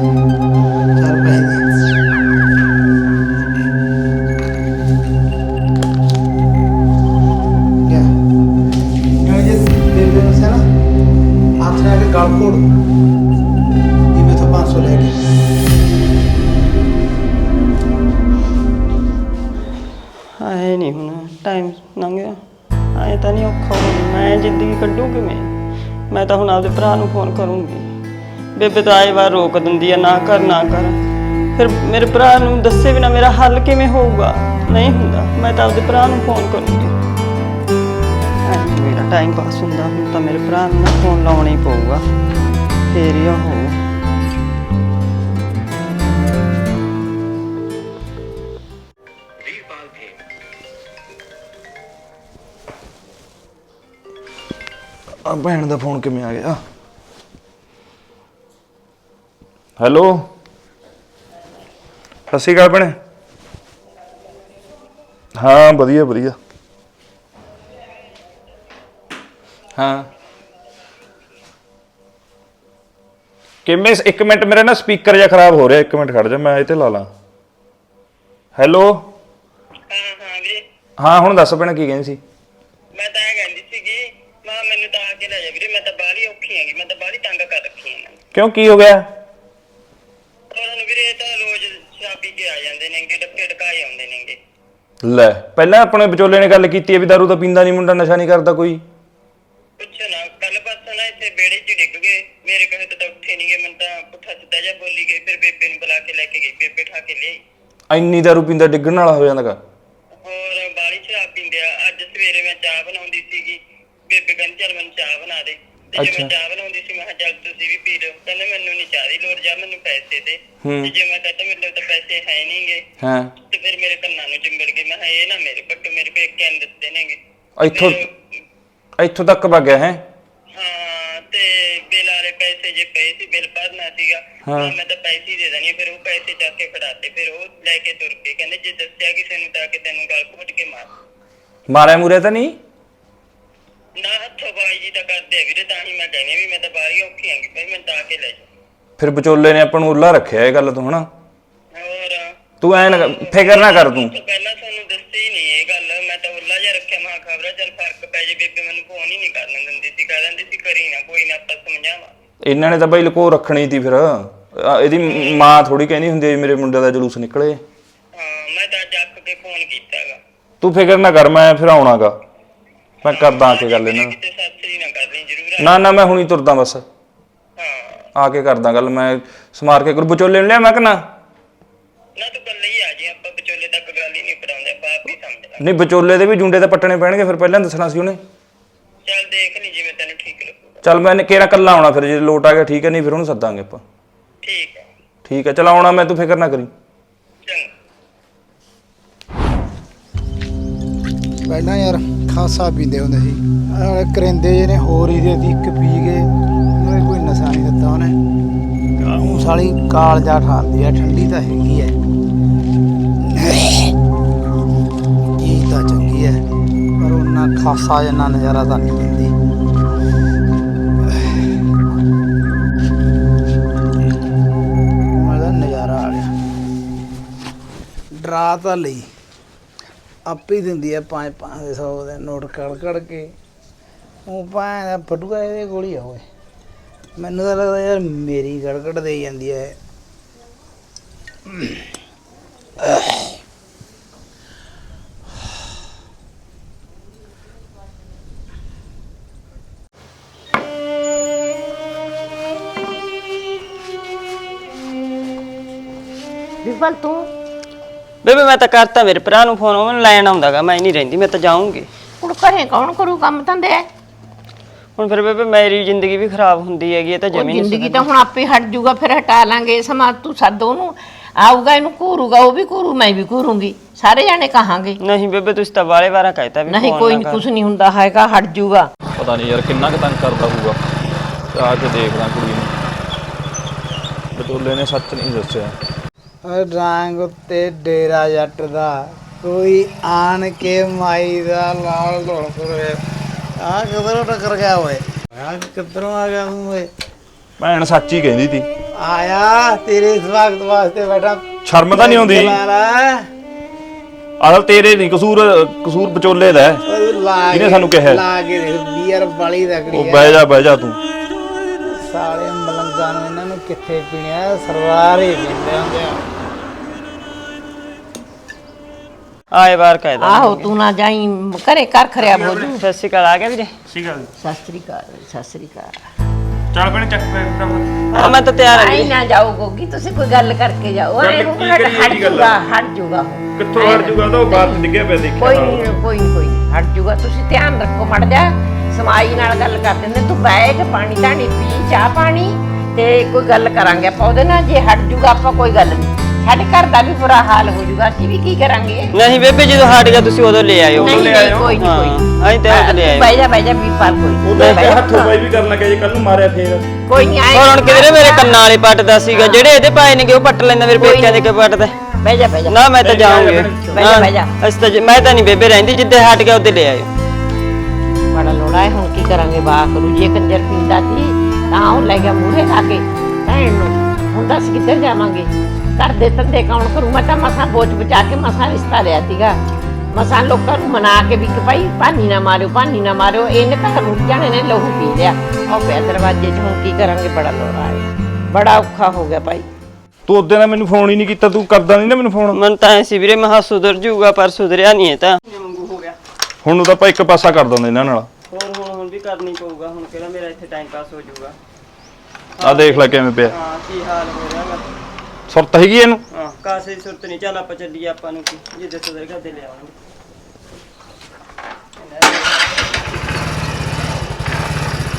ਮੈਂ ਤਾਂ ਹੁਣ ਆਪਦੇ ਭਰਾ ਨੂੰ ਫੋਨ ਕਰੂੰਗੀ। ਬੇਬੇ ਤਾਂ ਆਏ ਵਾਰ ਰੋਕ ਦਿੰਦੀ ਆ, ਨਾ ਕਰ ਨਾ ਕਰ। ਫਿਰ ਮੇਰੇ ਭਰਾ ਨੂੰ ਦੱਸੇ ਬਿਨਾ ਮੇਰਾ ਹੱਲ ਕਿਵੇਂ ਹੋਊਗਾ? ਨਹੀਂ ਹੁੰਦਾ, ਮੈਂ ਤਾਂ ਆਪਦੇ ਭਰਾ ਨੂੰ ਫੋਨ ਕਰੂੰਗੀ। ਮੇਰਾ ਟਾਈਮ ਪਾਸ ਹੁੰਦਾ, ਹੁਣ ਤਾਂ ਮੇਰੇ ਭਰਾ ਨੂੰ ਨਾ ਫੋਨ ਲਾਉਣਾ ਹੀ ਪਊਗਾ। ਫੇਰ ਹੀ ਉਹ ਹੋਊ। ਆ ਭੈਣ ਦਾ ਫੋਨ ਕਿਵੇਂ ਆ ਗਿਆ? ਹੈਲੋ? ਸਤਿ ਸ਼੍ਰੀ ਅਕਾਲ ਭੈਣੇ। ਹਾਂ ਵਧੀਆ ਵਧੀਆ। ਹਾਂ। ਕਿਵੇਂ ਇੱਕ ਮਿੰਟ ਮੇਰਾ ਨਾ ਸਪੀਕਰ ਜਿਹਾ ਖਰਾਬ ਹੋ ਰਿਹਾ ਇੱਕ ਮਿੰਟ ਖੜ ਜਾ ਮੈਂ ਇਹ ਤੇ ਲਾ ਲਾਂ। ਹੈਲੋ? ਹਾਂ ਹਾਂ ਵੀਰੇ ਹਾਂ ਹੁਣ ਦੱਸ ਭੈਣੇ ਕੀ ਕਹਿੰਦੀ ਸੀ ਮੈਂ ਤਾਂ ਇਹ ਕਹਿੰਦੀ ਸੀਗੀ ਮਾਂ ਮੈਨੂੰ ਤਾਂ ਆ ਕੇ ਲੈ ਜਾ ਵੀਰੇ ਮੈਂ ਤਾਂ ਬਾਹਲੀ ਔਖੀ ਹੈਗੀ ਮੈਂ ਤਾਂ ਬਾਹਲੀ ਤੰਗ ਕਰ ਰੱਖੀ ਹਾਂ ਕਿਉਂ ਕੀ ਹੋ ਗਿਆ? ਉਹਨਾਂ ਨੂੰ ਵੀਰੇ ਇਹ ਤਾਂ ਰੋਜ਼ ਸ਼ਰਾਬ ਪੀ ਕੇ ਆ ਜਾਂਦੇ ਨੇਗੇ ਡੱਕੇ ਡਕਾਏ ਆਉਂਦੇ ਨੇਗੇ। ਲੈ। ਪਹਿਲਾਂ ਆਪਣੇ ਵਿਚੋਲੇ ਨੇ ਗੱਲ ਕੀਤੀ ਹੈ ਵੀ ਦਾਰੂ ਤਾਂ ਪੀਂਦਾ ਨਹੀਂ ਮੁੰਡਾ ਨਸ਼ਾ ਨਹੀਂ ਕਰਦਾ ਕੋਈ। ਪੁੱਛੋ ਨਾ ਕੱਲ ਪਾਸੋਂ ਨਾ ਇੱਥੇ ਬੇੜੇ 'ਚ ਡਿੱਗ ਗਏ। ਮੇਰੇ ਕਹੇ ਤਾਂ ਉੱਠੇ ਨਹੀਂ ਗਏ ਮੈਨੂੰ ਤਾਂ ਪੁੱਠਾ ਸਿੱਧਾ ਜਿਹਾ ਬੋਲੀ ਗਈ ਫਿਰ ਬੇਬੇ ਨੂੰ ਬੁਲਾ ਕੇ ਲੈ ਕੇ ਗਈ ਬੇਬੇ ਠਾ ਕੇ ਲਈ ਇੰਨੀ ਦਾਰੂ ਪੀਂਦਾ ਡਿੱਗਣ ਵਾਲਾ ਹੋ ਜਾਂਦਾਗਾ ਹੋਰ ਬਾਲੀ ਸ਼ਰਾਬ ਪੀਂਦੇ ਆ। ਅੱਜ ਸਵੇਰੇ ਮੈਂ ਚਾਹ ਬਣਾਉਂਦੀ ਸੀਗੀ। ਬੇਬੇ ਕਹਿੰਦੀ ਚੱਲ ਮੈਨੂੰ ਚਾਹ ਬਣਾ ਦੇ। ਤੇ ਜੇ ਮੈਂ ਅੱਛਾ। ਚਾਹ ਬਣਾਉਂਦੀ ਸੀ ਮੈਂ ਕਿਹਾ ਚੱਲ ਤੁਸੀਂ ਵੀ ਪੀ ਲਓ। ਕਹਿੰਦੇ ਮੈਨੂੰ ਨਹੀਂ ਚਾਹ ਦੀ ਲੋੜ ਜਾ ਮੈਨੂੰ ਪੈਸੇ ਦੇ। ਹੂੰ। ਤੇ ਜੇ ਮੈਂ ਕਹਤਾ ਮੇਰੇ ਕੋਲ ਤਾਂ ਪੈਸੇ ਹੈ ਨਹੀਂਗੇ ਹਾਂ। ਤੇ ਫਿਰ ਮੇਰੇ ਕੰਨਾਂ ਨੂੰ ਚਿੰਬੜ ਗਏ ਮੈਂ ਕਿਹਾ ਇਹ ਨਾ ਮੇਰੇ ਪੱਟੂ ਮੇਰੇ ਪੇਕਿਆਂ ਨੇ ਦਿੱਤੇ ਨੇਗੇ ਇੱਥੋਂ ਇੱਥੋਂ ਤੱਕ ਵਗ ਗਿਆ ਹੈ? ਹਾਂ ਤੇ ਬਿੱਲ ਵਾਲੇ ਪੈਸੇ ਜੇ ਪਏ ਸੀ ਬਿੱਲ ਭਰਨਾ ਸੀਗਾ ਹਾਂ। ਮੈਂ ਮੈਂ ਤਾਂ ਪੈਸੇ ਹੀ ਦੇ ਦੇਣੀ ਫਿਰ ਉਹ ਪੈਸੇ ਚੱਕ ਕੇ ਫੜਾਤੇ ਫਿਰ ਉਹ ਲੈ ਕੇ ਤੁਰ ਪਏ। ਕਹਿੰਦੇ ਜੇ ਦੱਸਿਆ ਕਿਸੇ ਨੂੰ ਤਾਂ ਕਿ ਤੈਨੂੰ ਗਲ ਘੁੱਟ ਕੇ ਮਾਰ। ਮਾਰਿਆ ਮੂਰਿਆ ਤਾਂ ਨਹੀਂ? ਨਾ ਹੱਥੋਂ ਬਾਈ ਜੀ ਤਾਂ ਕਰਦੇ ਆ ਵੀਰੇ ਤਾਂ ਹੀ ਮੈਂ ਕਹਿੰਦੀ ਆ ਵੀ ਮੈਂ ਤਾਂ ਬਾਹਰ ਹੀ ਔਖੀ ਆਂਗੀ ਭਾਈ ਮੈਂ ਤਾਂ ਆ ਕੇ ਲੈ ਜਾ। ਫਿਰ ਵਿਚੋਲੇ ਨੇ ਆਪਾਂ ਨੂੰ ਉੱਲਾ ਰੱਖਿਆ ਇਹ ਗੱਲ ਤੋਂ ਹਨਾ? ਹੋਰ? ਤੂੰ ਐ ਨਾ ਫਿਕਰ ਨਾ ਕਰ ਤੂੰ। ਪਹਿਲਾਂ ਤੁਹਾਨੂੰ ਦੱਸੀ ਹੀ ਨਹੀਂ ਇਹ ਗੱਲ ਮੈਂ ਤਾਂ ਉੱਲਾ ਜਿਹਾ ਰੱਖਿਆ ਮਾ ਖਬਰਾਂ ਚੱਲ ਫ਼ਰਕ ਪੈ ਜੇ ਬੇਬੇ ਮੈਨੂੰ ਫੋਨ ਹੀ ਨਹੀਂ ਕਰਨ ਦਿੰਦੀ ਸੀ ਕਹਿ ਦਿੰਦੀ ਸੀ ਕਰੀ ਨਾ ਕੋਈ ਨਾ ਆਪਾਂ ਸਮਝਾਵਾਂ ਇਹਨਾਂ ਨੇ ਤਾਂ ਬਈ ਲਕੋ ਰੱਖਣੀ ਤੀ ਫਿਰ। ਆ, ਇਹਦੀ ਮਾਂ ਥੋੜੀ ਕਹਿੰਦੀ ਹੁੰਦੀ ਵੀ ਮੇਰੇ ਮੁੰਡੇ ਦਾ ਜਲੂਸ ਨਿਕਲੇ। ਹਾਂ ਮੈਂ ਤਾਂ ਜੱਕ ਕੇ ਫੋਨ ਕੀਤਾਗਾ। ਤੂੰ ਫਿਕਰ ਨਾ ਕਰ ਮੈਂ ਫਿਰ ਆਉਣਾਗਾ। ਮੈਂ ਕਰਦਾ ਆ ਕੇ ਗੱਲ ਇਹਨਾਂ ਨਾਲ। ਕਿਤੇ ਸਾਥੀ ਨਾ ਕਰਨੀ ਜ਼ਰੂਰ ਆ ਨਾ ਨਾ ਮੈਂ ਹੁਣੀ ਤੁਰਦਾ ਬਸ। ਹਾਂ। ਆ ਕੇ ਕਰਦਾ ਗੱਲ ਮੈਂ ਸਮਾਰ ਕੇ ਗੁਰ ਵਿਚੋਲੇ ਨੂੰ ਲਿਆ ਮੈਂ ਕਹਣਾ ਨਾ? ਤੂੰ ਕੱਲੇ ਹੀ ਆ ਜੀ ਆਪਾਂ ਵਿਚੋਲੇ ਤੱਕ ਗੱਲ ਹੀ ਨਹੀਂ ਪੜਾਉਂਦੇ ਆਪਾਂ ਆਪ ਹੀ ਸਮਝ ਲਾਂਗੇ ਨਹੀਂ ਵਿਚੋਲੇ ਦੇ ਵੀ ਜੁੰਡੇ ਤੇ ਪੱਟਣੇ ਪੈਣਗੇ ਫਿਰ ਪਹਿਲਾਂ ਦੱਸਣਾ ਸੀ ਉਹਨੇ। ਚੱਲ ਦੇਖ ਲਈ ਜਿਵੇਂ ਤੈਨੂੰ ਠੀਕ ਲੱਗੂਗਾ। ਚੱਲ ਮੈਂ ਕਿਹੜਾ ਕੱਲਾ ਆਉਣਾ ਫਿਰ ਜੇ ਲੋਟ ਆ ਗਿਆ ਠੀਕ ਹੈ ਨਹੀਂ ਫਿਰ ਉਹਨੂੰ ਸੱਦਾਂਗੇ ਆਪਾਂ। ਠੀਕ ਹੈ। ਠੀਕ ਹੈ ਚਲ ਆਉਣਾ ਮੈਂ ਤੂੰ ਫਿਕਰ ਨਾ ਕਰੀ। ਪਹਿਲਾਂ ਯਾਰ ਖਾਸਾ ਪੀਂਦੇ ਹੁੰਦੇ ਸੀ। ਆਹ ਕਰਿੰਦੇ ਜਿਹੇ ਨੇ, ਹੋਰ ਹੀ ਦੇ ਇੱਕ ਪੀ ਗਏ ਉਹਨੇ ਕੋਈ ਨਸ਼ਾ ਨਹੀਂ ਦਿੱਤਾ ਉਹਨੇ। ਉਹ ਸਾਲੀ ਕਾਲ ਜਾ ਠਾਲਦੀ ਆ, ਠੰਡੀ ਤਾਂ ਹੈਗੀ ਐ। ਇਹ ਤਾਂ ਚੰਗੀ ਐ, ਪਰ ਉਹਨਾਂ ਖਾਸਾ ਜਿੰਨਾ ਨਜ਼ਾਰਾ ਤਾਂ ਨਹੀਂ ਦਿੰਦੀ। ਨਜ਼ਾਰਾ ਆ ਗਿਆ। ਡਰਾ ਤਾਂ ਲਈ। ਆਪੇ ਹੀ ਦਿੰਦੀ ਹੈ ਪੰਜ ਪੰਜ ਦੇ ਨੋਟ ਕੜ ਕੜ ਕੇ। ਉਹ ਭਾਂ ਫਟੂਆ ਇਹਦੇ ਕੋਲ ਹੀ ਆ ਓਏ। ਮੈਨੂੰ ਤਾਂ ਲੱਗਦਾ ਯਾਰ ਮੇਰੀ ਗੜਗੜ ਦੇ ਜਾਂਦੀ ਐ ਵਿਪਲ ਤੂੰ ਬੇਬੇ ਮੈਂ ਤਾਂ ਕਰਤਾ ਮੇਰੇ ਭਰਾ ਨੂੰ ਫੋਨ ਉਹ ਮੈਨੂੰ ਲੈਣ ਆਉਂਦਾਗਾ ਮੈਂ ਨਹੀਂ ਰਹਿੰਦੀ ਮੈਂ ਤਾਂ ਜਾਊਂਗੀ। ਹੁਣ ਘਰੇ ਕੌਣ ਕਰੂ ਕੰਮ ਧੰਦੇ? ਹੁਣ ਫਿਰ ਬੇਬੇ ਮੇਰੀ ਜ਼ਿੰਦਗੀ ਵੀ ਖਰਾਬ ਹੁੰਦੀ ਹੈਗੀ ਇਹ ਤਾਂ ਉਹ ਜਮੀ ਨਹੀਂ ਜ਼ਿੰਦਗੀ ਤਾਂ ਹੁਣ ਆਪੇ ਹਟ ਜੂਗਾ ਫਿਰ ਹਟਾ ਲਾਂਗੇ ਸਮਾਂ ਤੂੰ ਸੱਦ ਉਹਨੂੰ ਆਊਗਾ ਇਹਨੂੰ ਘੂਰੂਗਾ ਉਹ ਵੀ ਘੂਰੂ ਮੈਂ ਵੀ ਘੂਰੂੰਗੀ ਸਾਰੇ ਜਾਣੇ ਕਹਾਂਗੇ। ਨਹੀਂ ਬੇਬੇ ਤੁਸੀਂ ਤਾਂ ਵਾਲੇ ਵਾਰਾ ਕਹਿਤਾ ਵੀ ਨਹੀਂ phone ਕੋਈ ਨਾ ਨਹੀਂ ਕਰ। ਕੁਝ ਨਹੀਂ ਹੁੰਦਾ ਹੈਗਾ ਹਟ ਜੂਗਾ। ਪਤਾ ਨਹੀਂ ਯਾਰ ਕਿੰਨਾ ਕੁ ਤੰਗ ਕਰਦਾ ਹੋਊਗਾ। ਆ ਕੇ ਦੇਖਦਾ ਕੁੜੀ ਨੂੰ। ਵਿਚੋਲੇ ਨੇ ਸੱਚ ਨਹੀਂ ਦੱਸਿਆ। ਰੰਗ ਉੱਤੇ ਡੇਰਾ ਜੱਟ ਦਾ। ਕੋਈ ਆਣ ਕੇ ਮਾਈ ਦਾ ਲਾਲ ਢੋਲ ਕਰੇ ਆ ਕਿਧਰੋਂ ਟੱਕਰ ਗਿਆ ਓਏ? ਆ ਕਿੱਧਰੋਂ ਆ ਗਿਆ ਤੂੰ ਓਏ? ਭੈਣ ਸੱਚ ਕਹਿੰਦੀ ਤੀ। ਆਇਆ ਤੇਰੇ ਸਵਾਗਤ ਵਾਸਤੇ ਬੈਠਾ। ਸ਼ਰਮ ਤਾਂ ਨਹੀਂ ਆਉਂਦੀ? ਅਸਲ ਤੇਰੇ ਨਹੀਂ ਕਸੂਰ ਕਸੂਰ ਵਿਚੋਲੇ ਦਾ ਹੈ। ਕੇ- ਸਾਨੂੰ ਕਿਹਾ? ਲਾ ਕੇ ਦੇਖ ਬੀਅਰ ਵਾਲੀ ਉਹ ਤਕੜੀ ਬਹਿ ਜਾ ਬਹਿ ਜਾ ਤੂੰ। ਸਾਲੇ ਮਲੰਗਾਂ ਨੂੰ ਇਹਨਾਂ ਨੂੰ ਕਿੱਥੇ ਪੀਣਿਆ? ਸਰਵਾਰ ਹੀ ਪੀਂਦੇ ਹੁੰਦੇ ਆ। ਆਏ ਬਾਰ ਕਹਿ ਦਾ ਆਹੋ ਤੂੰ ਨਾ ਜਾਈ ਘਰੇ ਕਰ ਖਰਿਆ ਬੋਝੂ ਸਤਿ ਸ਼੍ਰੀ ਅਕਾਲ ਆ ਗਿਆ ਵੀਰੇ? ਸੀਗਾ ਸਤਿ ਸ੍ਰੀ ਅਕਾਲ ਸਤਿ ਸ੍ਰੀ ਅਕਾਲ। ਚੱਲ ਪੈਣੇ ਚੱਕ ਪੈ ਹਾਂ ਮੈਂ ਤਾਂ ਤਿਆਰ ਹਾਂ ਆਈ ਵੀਰੇ। ਨਾ ਜਾਓ ਗੋਗੀ ਤੁਸੀਂ ਕੋਈ ਗੱਲ ਕਰਕੇ ਜਾਓ। ਗੱਲ ਐ ਕੀ ਕਰੀਏ ਹਟ ਗੱਲ ਜੂਗਾ ਆ? ਹਟ ਜੂਗਾ ਉਹ। ਕਿੱਥੋਂ ਹਟ ਜੂਗਾ ਤਾਂ ਉਹ ਬਾਤ ਡਿੱਗਿਆ ਪਿਆ ਦੇਖਿਆ ਕੋਈ ਨਹੀਂ ਕੋਈ ਨਹੀਂ ਕੋਈ ਨੀ, ਹਟ ਜੂਗਾ। ਤੁਸੀਂ ਧਿਆਨ ਰੱਖੋ ਮੜ ਜਾ ਸਮਾਈ ਨਾਲ ਗੱਲ ਕਰ ਦਿੰਦੇ ਤੂੰ ਬੈਠ ਪਾਣੀ ਧਾਣੀ ਪੀ ਚਾਹ ਪਾਣੀ ਤੇ ਕੋਈ ਗੱਲ ਕਰਾਂਗੇ ਆਪਾਂ ਉਹਦੇ ਨਾਲ। ਜੇ ਹਟ ਜੂਗਾ ਆਪਾਂ ਕੋਈ ਗੱਲ ਨਹੀਂ। ਸਾਡੇ ਘਰ ਦਾ ਵੀ ਬੁਰਾ ਹਾਲ ਹੋ ਜੂਗਾ ਅਸੀਂ ਵੀ ਕੀ ਕਰਾਂਗੇ? ਨਹੀਂ ਬੇਬੇ ਜਦੋਂ ਹਟ ਗਿਆ ਤੁਸੀਂ ਉਦੋਂ ਲੈ ਆਇਓ। ਨਹੀਂ ਕੋਈ ਨਹੀਂ ਕੋਈ ਨੀ। ਅਸੀਂ ਤਾਂ ਉਦੋਂ ਲੈ ਆਇਓ। ਬਹਿ ਜਾ ਬਹਿ ਜਾ ਵੀ ਪਰ ਕੋਈ ਨੀ। ਉਹ ਬਹਿ ਜਾ। ਹੱਥੋਂ ਬਾਈ ਵੀ ਕਰਨ ਲੱਗਿਆ ਜੇ ਕੱਲ ਨੂੰ ਮਾਰਿਆ ਫੇਰ। ਕੋਈ ਨਹੀਂ ਆਏ ਹੋਰ ਹੁਣ ਕਿਧਰੇ ਮੇਰੇ ਕੰਨਾਂ ਵਾਲੇ ਪੱਟਦਾ ਸੀਗਾ ਜਿਹੜੇ ਇਹਦੇ ਪਾਏ ਨੇਗੇ ਉਹ ਪੱਟ ਲੈਂਦਾ ਮੇਰੇ ਪੇਕਿਆਂ ਦੇ ਕੇ ਪੱਟਦਾ? ਬਹਿ ਜਾ ਬਹਿ ਜਾ। ਨਾ ਮੈਂ ਤਾਂ ਜਾਊਂਗੀ। ਬਹਿ ਜਾ, ਬਹਿ ਜਾ। ਅਸੀਂ ਤਾਂ ਜ- ਮੈਂ ਤਾਂ ਨਹੀਂ ਬੇਬੇ ਰਹਿੰਦੀ ਜਿੱਦੇ ਹਟ ਗਿਆ ਉਹਦੇ ਲੈ ਆਇਓ। ਬੜਾ ਲੋੜਾ ਹੈ ਹੁਣ ਕੀ ਕਰਾਂਗੇ ਬਾ ਕਰੂ ਜੇ ਕੰਜਰ ਪੀਂਦਾ ਸੀ ਤਾਂ ਉਹ ਲੈ ਗਿਆ ਮੂਹਰੇ ਲਾ ਕੇ ਭੈਣ ਨੂੰ। ਹੁਣ ਦੱਸ ਕਿੱਧਰ ਜਾਵਾਂਗੇ? ਘਰ ਦੇ ਧੰਦੇ ਕੌਣ ਕਰੂ? ਮੈਂ ਤਾਂ ਮਸਾਂ ਬੋਝ ਬਚਾ ਕੇ ਮਸਾਂ ਰਿਸ਼ਤਾ ਲਿਆ ਸੀਗਾ। ਮਸਾਂ ਲੋਕਾਂ ਨੂੰ ਮਨਾ ਕੇ ਵੀ ਕਿ ਭਾਈ ਪਾਣੀ ਨਾ ਮਾਰਿਓ ਪਾਣੀ ਨਾ ਮਾਰਿਓ ਇਹਨੇ ਤਾਂ ਰੁੱਟ ਜਾਣੇ ਨੇ ਲਹੂ ਪੀ ਲਿਆ। ਉਹ ਪਿਆ ਦਰਵਾਜ਼ੇ 'ਚ ਹੁਣ ਕੀ ਕਰਾਂਗੇ? ਬੜਾ ਲੋੜਾ ਹੈ ਬੜਾ ਔਖਾ ਹੋ ਗਿਆ ਭਾਈ। ਤੂੰ ਉਦੋਂ ਦਾ ਮੈਨੂੰ ਫੋਨ ਹੀ ਨਹੀਂ ਕੀਤਾ ਤੂੰ ਕਰਦਾ ਨਹੀਂ ਨਾ ਮੈਨੂੰ ਫੋਨ। ਮਨ ਤਾਂ ਐ ਸੀ ਵੀਰੇ ਮਹਾ ਸੁਧਰ ਜੂਗਾ ਪਰ ਸੁਧਰਿਆ ਨਹੀਂ ਇਹ ਤਾਂ। ਹੁਣ ਉਹਦਾ ਆਪਾਂ ਇੱਕ ਪਾਸਾ ਕਰ ਦਿੰਦੇ ਇਹਨਾਂ ਨਾਲ। ਹੋਰ ਹੁਣ ਹੁਣ ਵੀ ਕਰਨੀ ਪਊਗਾ ਹੁਣ ਕਿਹੜਾ ਮੇਰਾ ਇੱਥੇ ਟਾਈਮ ਪਾਸ ਹੋ ਜਾਊਗਾ ਆ ਦੇਖ ਲੈ ਕਿਵੇਂ ਪਿਆ। ਹਾਂ ਕੀ ਹਾਲ ਹੋ ਰਿਹਾ ਵਾ। ਸੁਰਤ ਹੈਗੀ ਇਹਨੂੰ? ਹਾਂ ਕਾਸੇ ਦੀ ਸੁਰਤ ਨਹੀਂ ਚੱਲ ਆਪਾਂ ਚੱਲੀਏ ਆਪਾਂ ਨੂੰ ਕੀ ਜਿੱਦੇ ਸੁਧਰ ਘਰ ਦੇ ਲੈ ਆਵਾਂਗੇ।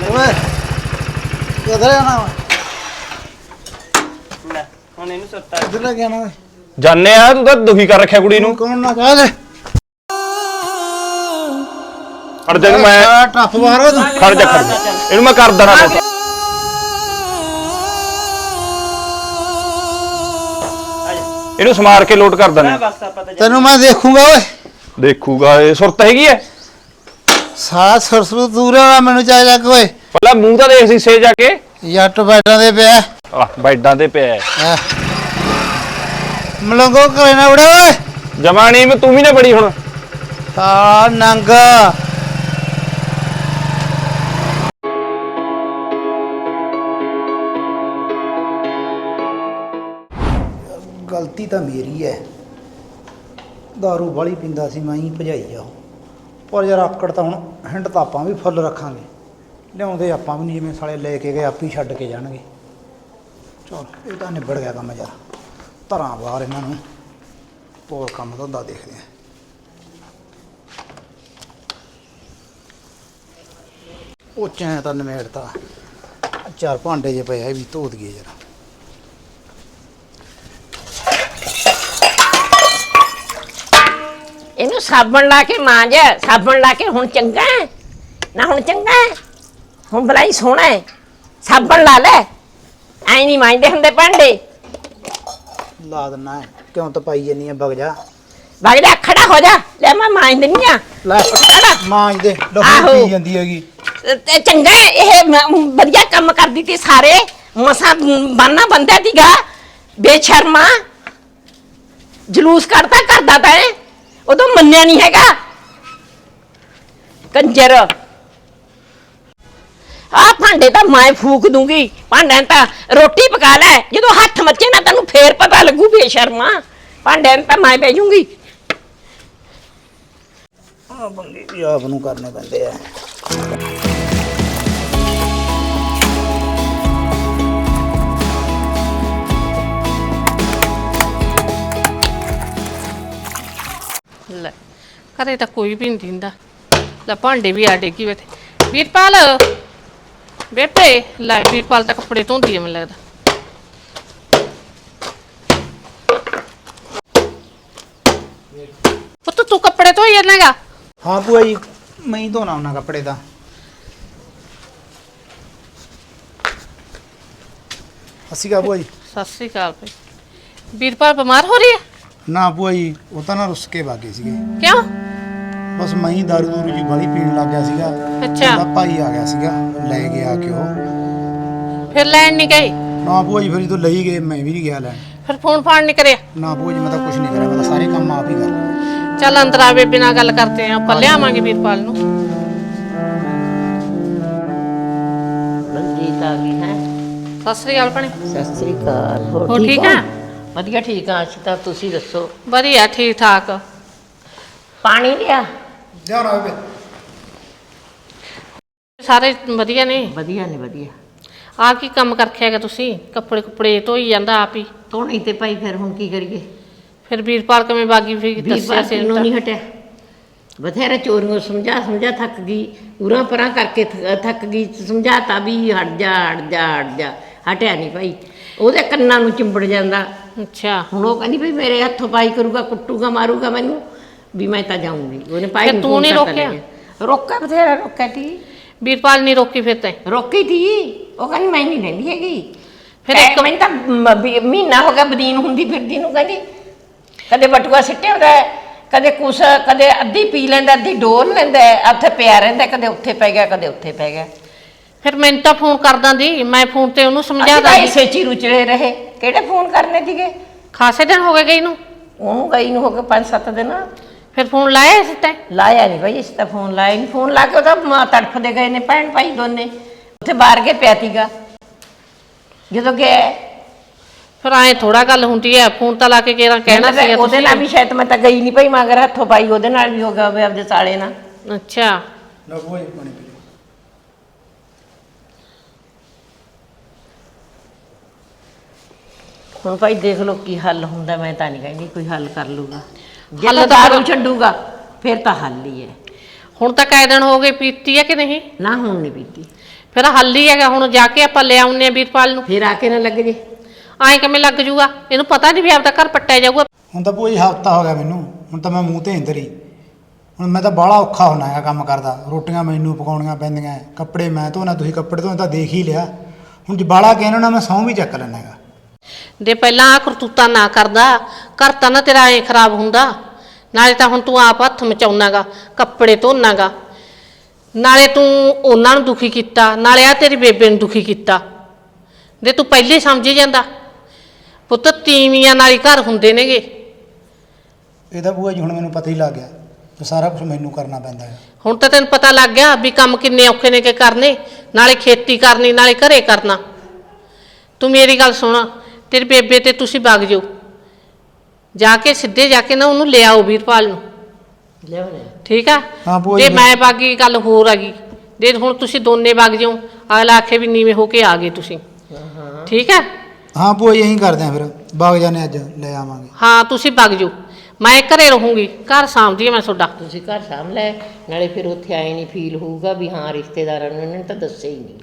ਓਏ ਕਿਧਰ ਜਾਣਾ ਵਾ? ਲੈ ਹੁਣ ਇਹਨੂੰ ਸੁਰਤ ਆ ਕਿੱਧਰ ਲੈ ਕੇ ਜਾਣਾ ਜਾਣੇ ਆ ਤੂੰ ਤਾਂ ਦੁਖੀ ਕਰ ਰੱਖਿਆ ਕੁੜੀ ਨੂੰ। ਕੌਣ ਨਾ ਕਹਿ ਦੇ ਖੜ ਜਾ ਇਹਨੂੰ ਮੈਂ ਮਾਰੋ ਤੂੰ। ਖੜ ਜਾ ਖੜ ਜਾ। ਇਹਨੂੰ ਮੈਂ ਕਰਦਾ ਨਾ। ਇਹਨੂੰ ਸਮਾਰ ਕੇ ਲੋਟ ਕਰਦਾ ਮੈਂ ਨੇ ਬਸ ਆਪਾਂ ਤਾਂ ਜਾ- ਤੈਨੂੰ ਮੈਂ ਦੇਖੂਗਾ ਓਏ। ਦੇਖੂਗਾ ਇਹ ਸੁਰਤ ਹੈਗੀ ਐ? ਸਾਲਾ ਸਰਸਰੂ ਦੂਰ ਵਾਲਾ ਮੈਨੂੰ ਚਾਹ ਜਾ ਕੇ ਓਏ। ਪਹਿਲਾਂ ਮੂੰਹ ਤਾਂ ਦੇਖ ਸੀ ਸੇ ਜਾ ਕੇ। ਜੱਟ ਬੈਠਾਂ ਦੇ ਪਿਆ। ਆ ਬੈਡਾਂ ਤੇ ਪਿਆ। ਮਲੰਗੋ ਕਰੇ ਨਾ ਉੜੇ ਓਏ। ਜਮਾਣੀ ਮੈਂ ਤੂੰ ਵੀ ਨਾ ਬੜੀ ਹੁਣ। ਸਾਲਾ ਨੰਗ। ਗਲਤੀ ਤਾਂ ਮੇਰੀ ਹੈ दारू ਵਾਲੀ ਪਿੰਦਾ ਸੀ, ਮੈਂ ਹੀ ਭਜਾਈ ਆ ਉਹ। ਪਰ ਯਾਰ ਆਕੜ ਤਾਂ ਹੁਣ ਹਿੰਡ ਤਾਂ ਆਪਾਂ ਵੀ ਫੁੱਲ ਰੱਖਾਂਗੇ। ਲਿਆਉਂਦੇ ਆਪਾਂ ਵੀ ਨਹੀਂ ਜਿਵੇਂ ਸਾਲੇ ਲੈ ਕੇ ਗਏ, ਆਪੀ ਛੱਡ ਕੇ ਜਾਣਗੇ। ਚਲ, ਇਹ ਤਾਂ ਨਿਬੜ ਗਿਆ ਕੰਮ ਯਾਰ। ਧਰਾਂ ਬਾਹਰ ਇਹਨਾਂ ਨੂੰ। ਹੋਰ ਕੰਮ ਧੰਦਾ ਦੇਖਦੇ ਆ। ਉਹ ਚੈਂ ਤਾਂ ਨਿਮੇੜਤਾ। ਆਹ ਚਾਰ ਭਾਂਡੇ ਜੇ ਪਏ ਆ, ਇਹ ਵੀ ਧੋ ਦਈਏ ਯਾਰ ਇਹਨੂੰ ਸਾਬਣ ਲਾ ਕੇ ਮਾਂਜ ਸਾਬਣ ਲਾ ਕੇ ਹੁਣ ਚੰਗਾ ਹੈ। ਨਾ ਹੁਣ ਚੰਗਾ ਹੈ। ਹੁਣ ਬਲਾਈ ਸੋਹਣਾ ਹੈ। ਸਾਬਣ ਲਾ ਲੈ। ਐ ਨਹੀਂ ਮਾਂਜਦੇ ਹੁੰਦੇ ਭਾਂਡੇ। ਲਾ ਦਿੰਨਾ ਹੈ। ਕਿਉਂ ਤਾਂ ਪਾਈ ਜੰਨੀ ਆ ਬਗ ਜਾ। ਵਗ ਜਾ ਖੜਾ ਹੋ ਜਾ। ਲੈ ਮੈਂ ਮਾਂਜ ਦਿੰਨੀ ਆ। ਲੈ ਖੜਾ। ਮਾਂਜ ਦੇ। ਆਹੋ। ਲਹੂ ਪੀ ਜਾਂਦੀ ਹੈਗੀ। ਤੇ ਚੰਗਾ ਹੈ, ਇਹ ਮ- ਵਧੀਆ ਕੰਮ ਕਰਦੀ ਤੀ ਸਾਰੇ। ਮਸਾ ਬੰਨਾ ਬੰਦਾ ਤੀਗਾ ਬੇਸ਼ਰਮਾ। ਜਲੂਸ ਕੱਢਦਾ ਕਰਦਾ ਤਾਂ ਇਹ। ਉਦੋਂ ਮੰਨਿਆ ਨਹੀਂ ਹੈਗਾ। ਕੰਜਰ। ਆ ਭਾਂਡੇ ਤਾਂ ਮੈਂ ਫੂਕ ਦੂੰਗੀ। ਭਾਂਡਿਆਂ ਨੂੰ ਤਾਂ ਰੋਟੀ ਪਕਾ ਲੈ। ਜਦੋਂ ਹੱਥ ਮੱਚੇ ਨਾ ਤੈਨੂੰ ਫੇਰ ਪਤਾ ਲੱਗੂ ਬੇਸ਼ਰਮਾ। ਭਾਂਡਿਆਂ ਨੂੰ ਤਾਂ ਮੈਂ ਭੇਜੂੰਗੀ। ਆ ਬੰਦੇ ਵੀ ਆਪ ਨੂੰ ਕਰਨੇ ਪੈਂਦੇ ਆ। ਲੈ। ਘਰੇ ਤਾਂ ਕੋਈ ਵੀ ਨਹੀਂ ਦਿੰਦਾ। ਲੈ ਭਾਂਡੇ ਵੀ ਆ ਡੇਗੀ ਬੈਠੇ ਵੀਰਪਾਲ ਬੇਟੇ ਲੈ ਵੀਰਪਾਲ ਤਾਂ ਕੱਪੜੇ ਧੋਂਦੀ ਐ ਮੈਨੂੰ ਲੱਗਦਾ। ਪੁੱਤ ਤੂੰ ਕੱਪੜੇ ਧੋਈ ਜਾਂਦਾਗਾ? ਹਾਂ ਭੂਆ ਜੀ। ਮੈਂ ਹੀ ਧੋਣਾ ਉਹਨਾਂ ਕੱਪੜੇ ਦਾ। ਅਸੀਂ ਕਾ ਭੂਆ ਜੀ। ਸਤਿ ਸ੍ਰੀ ਅਕਾਲ ਭਾਈ। ਵੀਰਪਾਲ ਬਿਮਾਰ ਹੋ ਰਹੀ ਹੈ? ਨਾ ਭੂਆ ਜੀ ਉਹ ਤਾਂ ਨਾ ਰੁੱਸ ਕੇ ਵਾਗੇ ਸੀਗੇ। ਕਿਉਂ? ਬਸ ਮੈਂ ਹੀ ਦਾਰੂ ਦੂਰੂ ਜੀ ਵਾਲੀ ਪੀਣ ਲੱਗ ਗਿਆ ਸੀਗਾ। ਅੱਛਾ। ਉਹਦਾ ਭਾਈ ਆ ਗਿਆ ਸੀਗਾ ਲੈ ਗਿਆ ਕਿ ਉਹ। ਫਿਰ ਲੈਣ ਨਹੀਂ ਗਈ ਨਾ ਭੂਆ ਜੀ ਫਿਰ ਜਦੋਂ ਲਈ ਗਏ ਮੈਂ ਵੀ ਨਹੀਂ ਗਿਆ ਲੈਣ। ਫਿਰ ਫੋਨ ਫਾਨ ਨਹੀਂ ਕਰਿਆ? ਨਾ ਭੂਆ ਜੀ ਮੈਂ ਤਾਂ ਕੁਝ ਨਹੀਂ ਕਰਿਆ ਮੈਂ ਤਾਂ ਸਾਰੇ ਕੰਮ ਆਪ ਹੀ ਕਰ ਚੱਲ ਅੰਦਰ ਆ ਬੇਬੇ ਨਾਲ ਗੱਲ ਕਰਦੇ ਆਂ ਆਪਾਂ ਲਿਆਵਾਂਗੇ ਵੀਰਪਾਲ ਨੂੰ। ਮਨਜੀਤ ਆ ਗਈ ਹੈ। ਸਤਿ ਸ੍ਰੀ ਅਕਾਲ ਭੈਣੇ। ਸਤਿ ਸ੍ਰੀ ਅਕਾਲ। ਹੋਰ ਠੀਕ ਹੋ? ਆ? ਵਧੀਆ ਠੀਕ ਆ। ਅਸੀਂ ਤਾਂ ਤੁਸੀਂ ਦੱਸੋ। ਵਧੀਆ ਠੀਕ ਠਾਕ ਪਾਣੀ ਲਿਆ? ਜਾਣਾ ਵੇ ਸਾਰੇ ਵਧੀਆ ਨੇ? ਵਧੀਆ ਨੇ ਵਧੀਆ। ਆ ਕੀ ਕੰਮ ਕਰਖਿਆ ਹੈਗਾ ਤੁਸੀਂ? ਕੱਪੜੇ ਕੁਪੜੇ ਧੋਈ ਜਾਂਦਾ ਆਪ ਹੀ। ਧੋਣੀ ਤੇ ਭਾਈ ਫਿਰ ਹੁਣ ਕੀ ਕਰੀਏ? ਫਿਰ ਵੀਰਪਾਲ ਕਿਵੇਂ ਬਾਗੀ ਫਿਰ ਦੱਸਿਆ ਸੀ ਨੂੰ ਨਹੀਂ ਹਟਿਆ? ਬਥੇਰਾ ਚੋਰੀਆਂ ਸਮਝਾ ਸਮਝਾ ਥੱਕ ਗਈ। ਉਰਾਂ ਪਰਾਂ ਕਰਕੇ ਥੱਕ ਗਈ ਸਮਝਾਤਾ ਵੀ ਹਟ ਜਾ ਹਟ ਜਾ ਹਟ ਜਾ। ਹਟਿਆ ਨਹੀਂ ਭਾਈ। ਉਹਦੇ ਕੰਨਾਂ ਨੂੰ ਚਿੰਬੜ ਜਾਂਦਾ। ਅੱਛਾ। ਹੁਣ ਉਹ ਕਹਿੰਦੀ ਵੀ ਮੇਰੇ ਹੱਥੋਂ ਪਾਈ ਕਰੂਗਾ ਕੁੱਟੂਗਾ ਮਾਰੂਗਾ ਮੈਨੂੰ ਵੀ ਮੈਂ ਤਾਂ ਜਾਊਂਗੀ। ਉਹਨੇ ਨੂੰ ਤੂੰ ਫੋਨ ਨੀ ਕਰਤਾ ਰੋਕਿਆ? ਰੋਕਿਆ ਬਥੇਰਾ ਰੋਕਿਆ ਤੀ ਵੀਰਪਾਲ ਨਹੀਂ ਰੋਕੀ ਫਿਰ ਤੈਂ। ਰੋਕੀ ਤੀ। ਉਹ ਕਹਿੰਦੀ ਮੈਂ ਨਹੀਂ ਲੈਂਦੀ ਹੈਗੀ। ਫਿਰ ਇੱਕ- ਤਾਂ ਮ- ਵੀ ਮਹੀਨਾ ਹੋ ਗਿਆ ਬਦੀਨ ਹੁੰਦੀ ਫਿਰਦੀ ਨੂੰ ਕਹਿੰਦੀ। ਕਦੇ ਬਟੂਆ ਸਿੱਟਿਆ ਹੁੰਦਾ ਕਦੇ ਕੁਛ ਕਦੇ ਅੱਧੀ ਪੀ ਲੈਂਦਾ ਅੱਧੀ ਡੋਲ ਲੈਂਦਾ ਉੱਥੇ ਪਿਆ ਰਹਿੰਦਾ ਕਦੇ ਉੱਥੇ ਪੈ ਗਿਆ ਕਦੇ ਉੱਥੇ ਪੈ ਗਿਆ। ਫਿਰ ਮੈਨੂੰ ਤਾਂ ਫੋਨ ਕਰਦਾ ਦੀ ਮੈਂ ਫੋਨ ਤੇ ਉਹਨੂੰ ਸਮਝਾ ਅਸੀਂ ਤਾਂ ਦਾਂਗੀ। ਇਸੇ ਚ ਹੀ ਰੁਚੜੇ ਰਹੇ। ਕਿਹੜੇ ਫੋਨ ਕਰਨੇ ਸੀਗੇ? ਖਾਸੇ ਦਿਨ ਹੋ ਗਏ ਗਈ ਨੂੰ। ਉਹਨੂੰ ਗਈ ਨੂੰ ਹੋ ਗਏ 5-7 ਦਿਨ। ਫਿਰ ਫੋਨ ਲਾਇਆ ਸੀ ਤੈਂ? ਲਾਇਆ ਨਹੀਂ ਭਾਈ ਇਸ ਤਾਂ ਫੋਨ ਲਾਇਆ ਨਹੀਂ ਫੋਨ ਲਾ ਕੇ ਉਹਦਾ ਮਾਂ ਤੜਫਦੇ ਗਏ ਨੇ ਭੈਣ ਭਾਈ ਦੋਨੇ। ਉੱਥੇ ਬਾਹਰ ਕੇ ਪਿਆ ਤੀਗਾ ਜਦੋਂ ਗਿਆ ਫਿਰ ਐ ਥੋੜਾ ਗੱਲ ਹੁੰਦੀ ਹੈ ਫੋਨ ਤਾਂ ਲਾ ਕੇ ਕਿਹੜਾ ਕਹਿਣਾ ਸੀ ਉਹਦੇ ਨਾਲ ਵੀ ਸ਼ਾਇਦ ਮੈਂ ਤਾਂ ਗਈ ਨਹੀਂ ਭਾਈ ਮਗਰ ਹੱਥੋਂ ਪਾਈ ਉਹਦੇ ਨਾਲ ਵੀ ਹੋ ਗਿਆ ਹੋਵੇ ਆਪਦੇ ਸਾਲੇ ਨਾਲ। ਅੱਛਾ। ਲੋ ਕੋਈ ਪਾਣੀ ਪੀ ਲਓ। ਹੁਣ ਭਾਈ ਦੇਖ ਲਓ ਕੀ ਹੱਲ ਹੁੰਦਾ ਮੈਂ ਤਾਂ ਨਹੀਂ ਕਹਿੰਦੀ ਕੋਈ ਹੱਲ ਕਰ ਲੂਗਾ ਜੇ ਹੱਲ ਤਾਂ ਦਾਰੂ ਛੱਡੂਗਾ ਫਿਰ ਤਾਂ ਹੱਲ ਹੀ ਹੈ। ਹੁਣ ਤਾਂ ਕਾਇ ਦਿਨ ਹੋ ਗਏ ਪੀਤੀ ਹੈ ਕਿ ਨਹੀਂ? ਨਾ ਹੁਣ ਨਹੀਂ ਪੀਤੀ। ਫਿਰ ਹੱਲ ਹੀ ਹੈਗਾ ਹੁਣ ਜਾ ਕੇ ਆਪਾਂ ਲੈ ਆਉਂਦੇ ਆ ਵੀਰਪਾਲ ਨੂੰ। ਫਿਰ ਆ ਕੇ ਨਾ ਲੱਗ ਜੇ। ਐਂ ਕਿਵੇਂ ਲੱਗ ਜੂਗਾ? ਇਹਨੂੰ ਪਤਾ ਨਹੀਂ ਵੀ ਆਪਦਾ ਘਰ ਪੱਟਿਆ ਜਾਊਗਾ। ਹੁਣ ਤਾਂ ਭੂਆ ਜੀ ਹਫਤਾ ਹੋ ਗਿਆ ਮੈਨੂੰ ਹੁਣ ਤਾਂ ਮੈਂ ਮੂੰਹ ਤੇ ਇੰਦਰ ਹੀ ਹੁਣ ਮੈਂ ਤਾਂ ਬਾਹਲਾ ਔਖਾ ਹੋਣਾ ਹੈਗਾ ਕੰਮ ਕਰਦਾ ਰੋਟੀਆਂ ਮੈਨੂੰ ਪਕਾਉਣੀਆਂ ਪੈਂਦੀਆਂ ਕੱਪੜੇ ਮੈਂ ਧੋਣਾ ਤੁਸੀਂ ਕੱਪੜੇ ਧੋਣੇ ਤਾਂ ਦੇਖ ਹੀ ਲਿਆ। ਹੁਣ ਜੇ ਬਾਹਲਾ ਕਹਿਣਾ ਨਾ ਮੈਂ ਸਹੁੰ ਵੀ ਚੱਕ ਲੈਣਾ ਹੈਗਾ। ਦੇ ਪਹਿਲਾਂ ਆ ਕਰਤੂਤਾ ਨਾ ਕਰਦਾ ਘਰ ਤਾਂ ਨਾ ਤੇਰਾ ਐ ਖਰਾਬ ਹੁੰਦਾ। ਨਾਲੇ ਤਾਂ ਹੁਣ ਤੂੰ ਆਪ ਹੱਥ ਮਚਾਉਣਾਗਾ ਕੱਪੜੇ ਧੋਣਾਗਾ। ਨਾਲੇ ਤੂੰ ਉਹਨਾਂ ਨੂੰ ਦੁਖੀ ਕੀਤਾ ਨਾਲੇ ਆ ਤੇਰੀ ਬੇਬੇ ਨੂੰ ਦੁਖੀ ਕੀਤਾ। ਦੇ ਤੂੰ ਪਹਿਲੇ ਸਮਝ ਜਾਂਦਾ। ਪੁੱਤ ਤੀਵੀਆਂ ਨਾਲ ਹੀ ਘਰ ਹੁੰਦੇ ਨੇਗੇ। ਇਹਦਾ ਭੂਆ ਜੀ ਹੁਣ ਮੈਨੂੰ ਪਤਾ ਹੀ ਲੱਗ ਗਿਆ ਕਿ ਸਾਰਾ ਕੁਝ ਮੈਨੂੰ ਕਰਨਾ ਪੈਂਦਾ ਹੈ। ਹੁਣ ਤਾਂ ਤੈਨੂੰ ਪਤਾ ਲੱਗ ਗਿਆ ਵੀ ਕੰਮ ਕਿੰਨੇ ਔਖੇ ਨੇ ਕਿ ਕਰਨੇ ਨਾਲੇ ਖੇਤੀ ਕਰਨੀ ਨਾਲੇ ਘਰੇ ਕਰਨਾ। ਤੂੰ ਮੇਰੀ ਗੱਲ ਸੁਣ। ਤੇਰੀ ਬੇਬੇ ਤੇ ਤੁਸੀਂ ਵਗ ਜਾਓ। ਜਾ ਕੇ ਸਿੱਧੇ ਜਾ ਕੇ ਨਾ ਉਹਨੂੰ ਲਿਆਓ ਵੀਰਪਾਲ ਨੂੰ। ਲਿਆਓ ਲੈ ਠੀਕ ਆ? ਹਾਂ ਭੂਆ ਜੇ ਜੀ, ਮੈਂ ਬਾਗੀ ਗੱਲ ਹੋਰ ਆ ਗਈ। ਦੇ ਹੁਣ ਤੁਸੀਂ ਦੋਨੇ ਵਗ ਜਾਓ ਅਗਲਾ ਆਖੇ ਵੀ ਨੀਵੇਂ ਹੋ ਕੇ ਆ ਗਏ ਤੁਸੀਂ। ਠੀਕ ਆ? ਹਾਂ ਭੂਆ ਜੀ ਇਹੀ ਕਰਦੇ ਆ ਫਿਰ। ਬਾਗ ਜਾਣੇ ਅੱਜ ਲੈ ਆਵਾਂਗੇ। ਹਾਂ ਤੁਸੀਂ ਵਗ ਜਾਓ। ਮੈਂ ਘਰੇ ਰਹੂੰਗੀ ਘਰ ਸਾਂਭਦੀ ਆ ਮੈਂ ਤੁਹਾਡਾ। ਤੁਸੀਂ ਘਰ ਸਾਂਭ ਲੈ ਨਾਲੇ ਫਿਰ ਉੱਥੇ ਆਏ ਨਹੀਂ ਫੀਲ ਹੋਊਗਾ ਵੀ ਹਾਂ ਰਿਸ਼ਤੇਦਾਰਾਂ ਨੂੰ ਇਹਨਾਂ ਨੇ ਤਾਂ ਦੱਸਿਆ ਹੀ ਨਹੀਂ।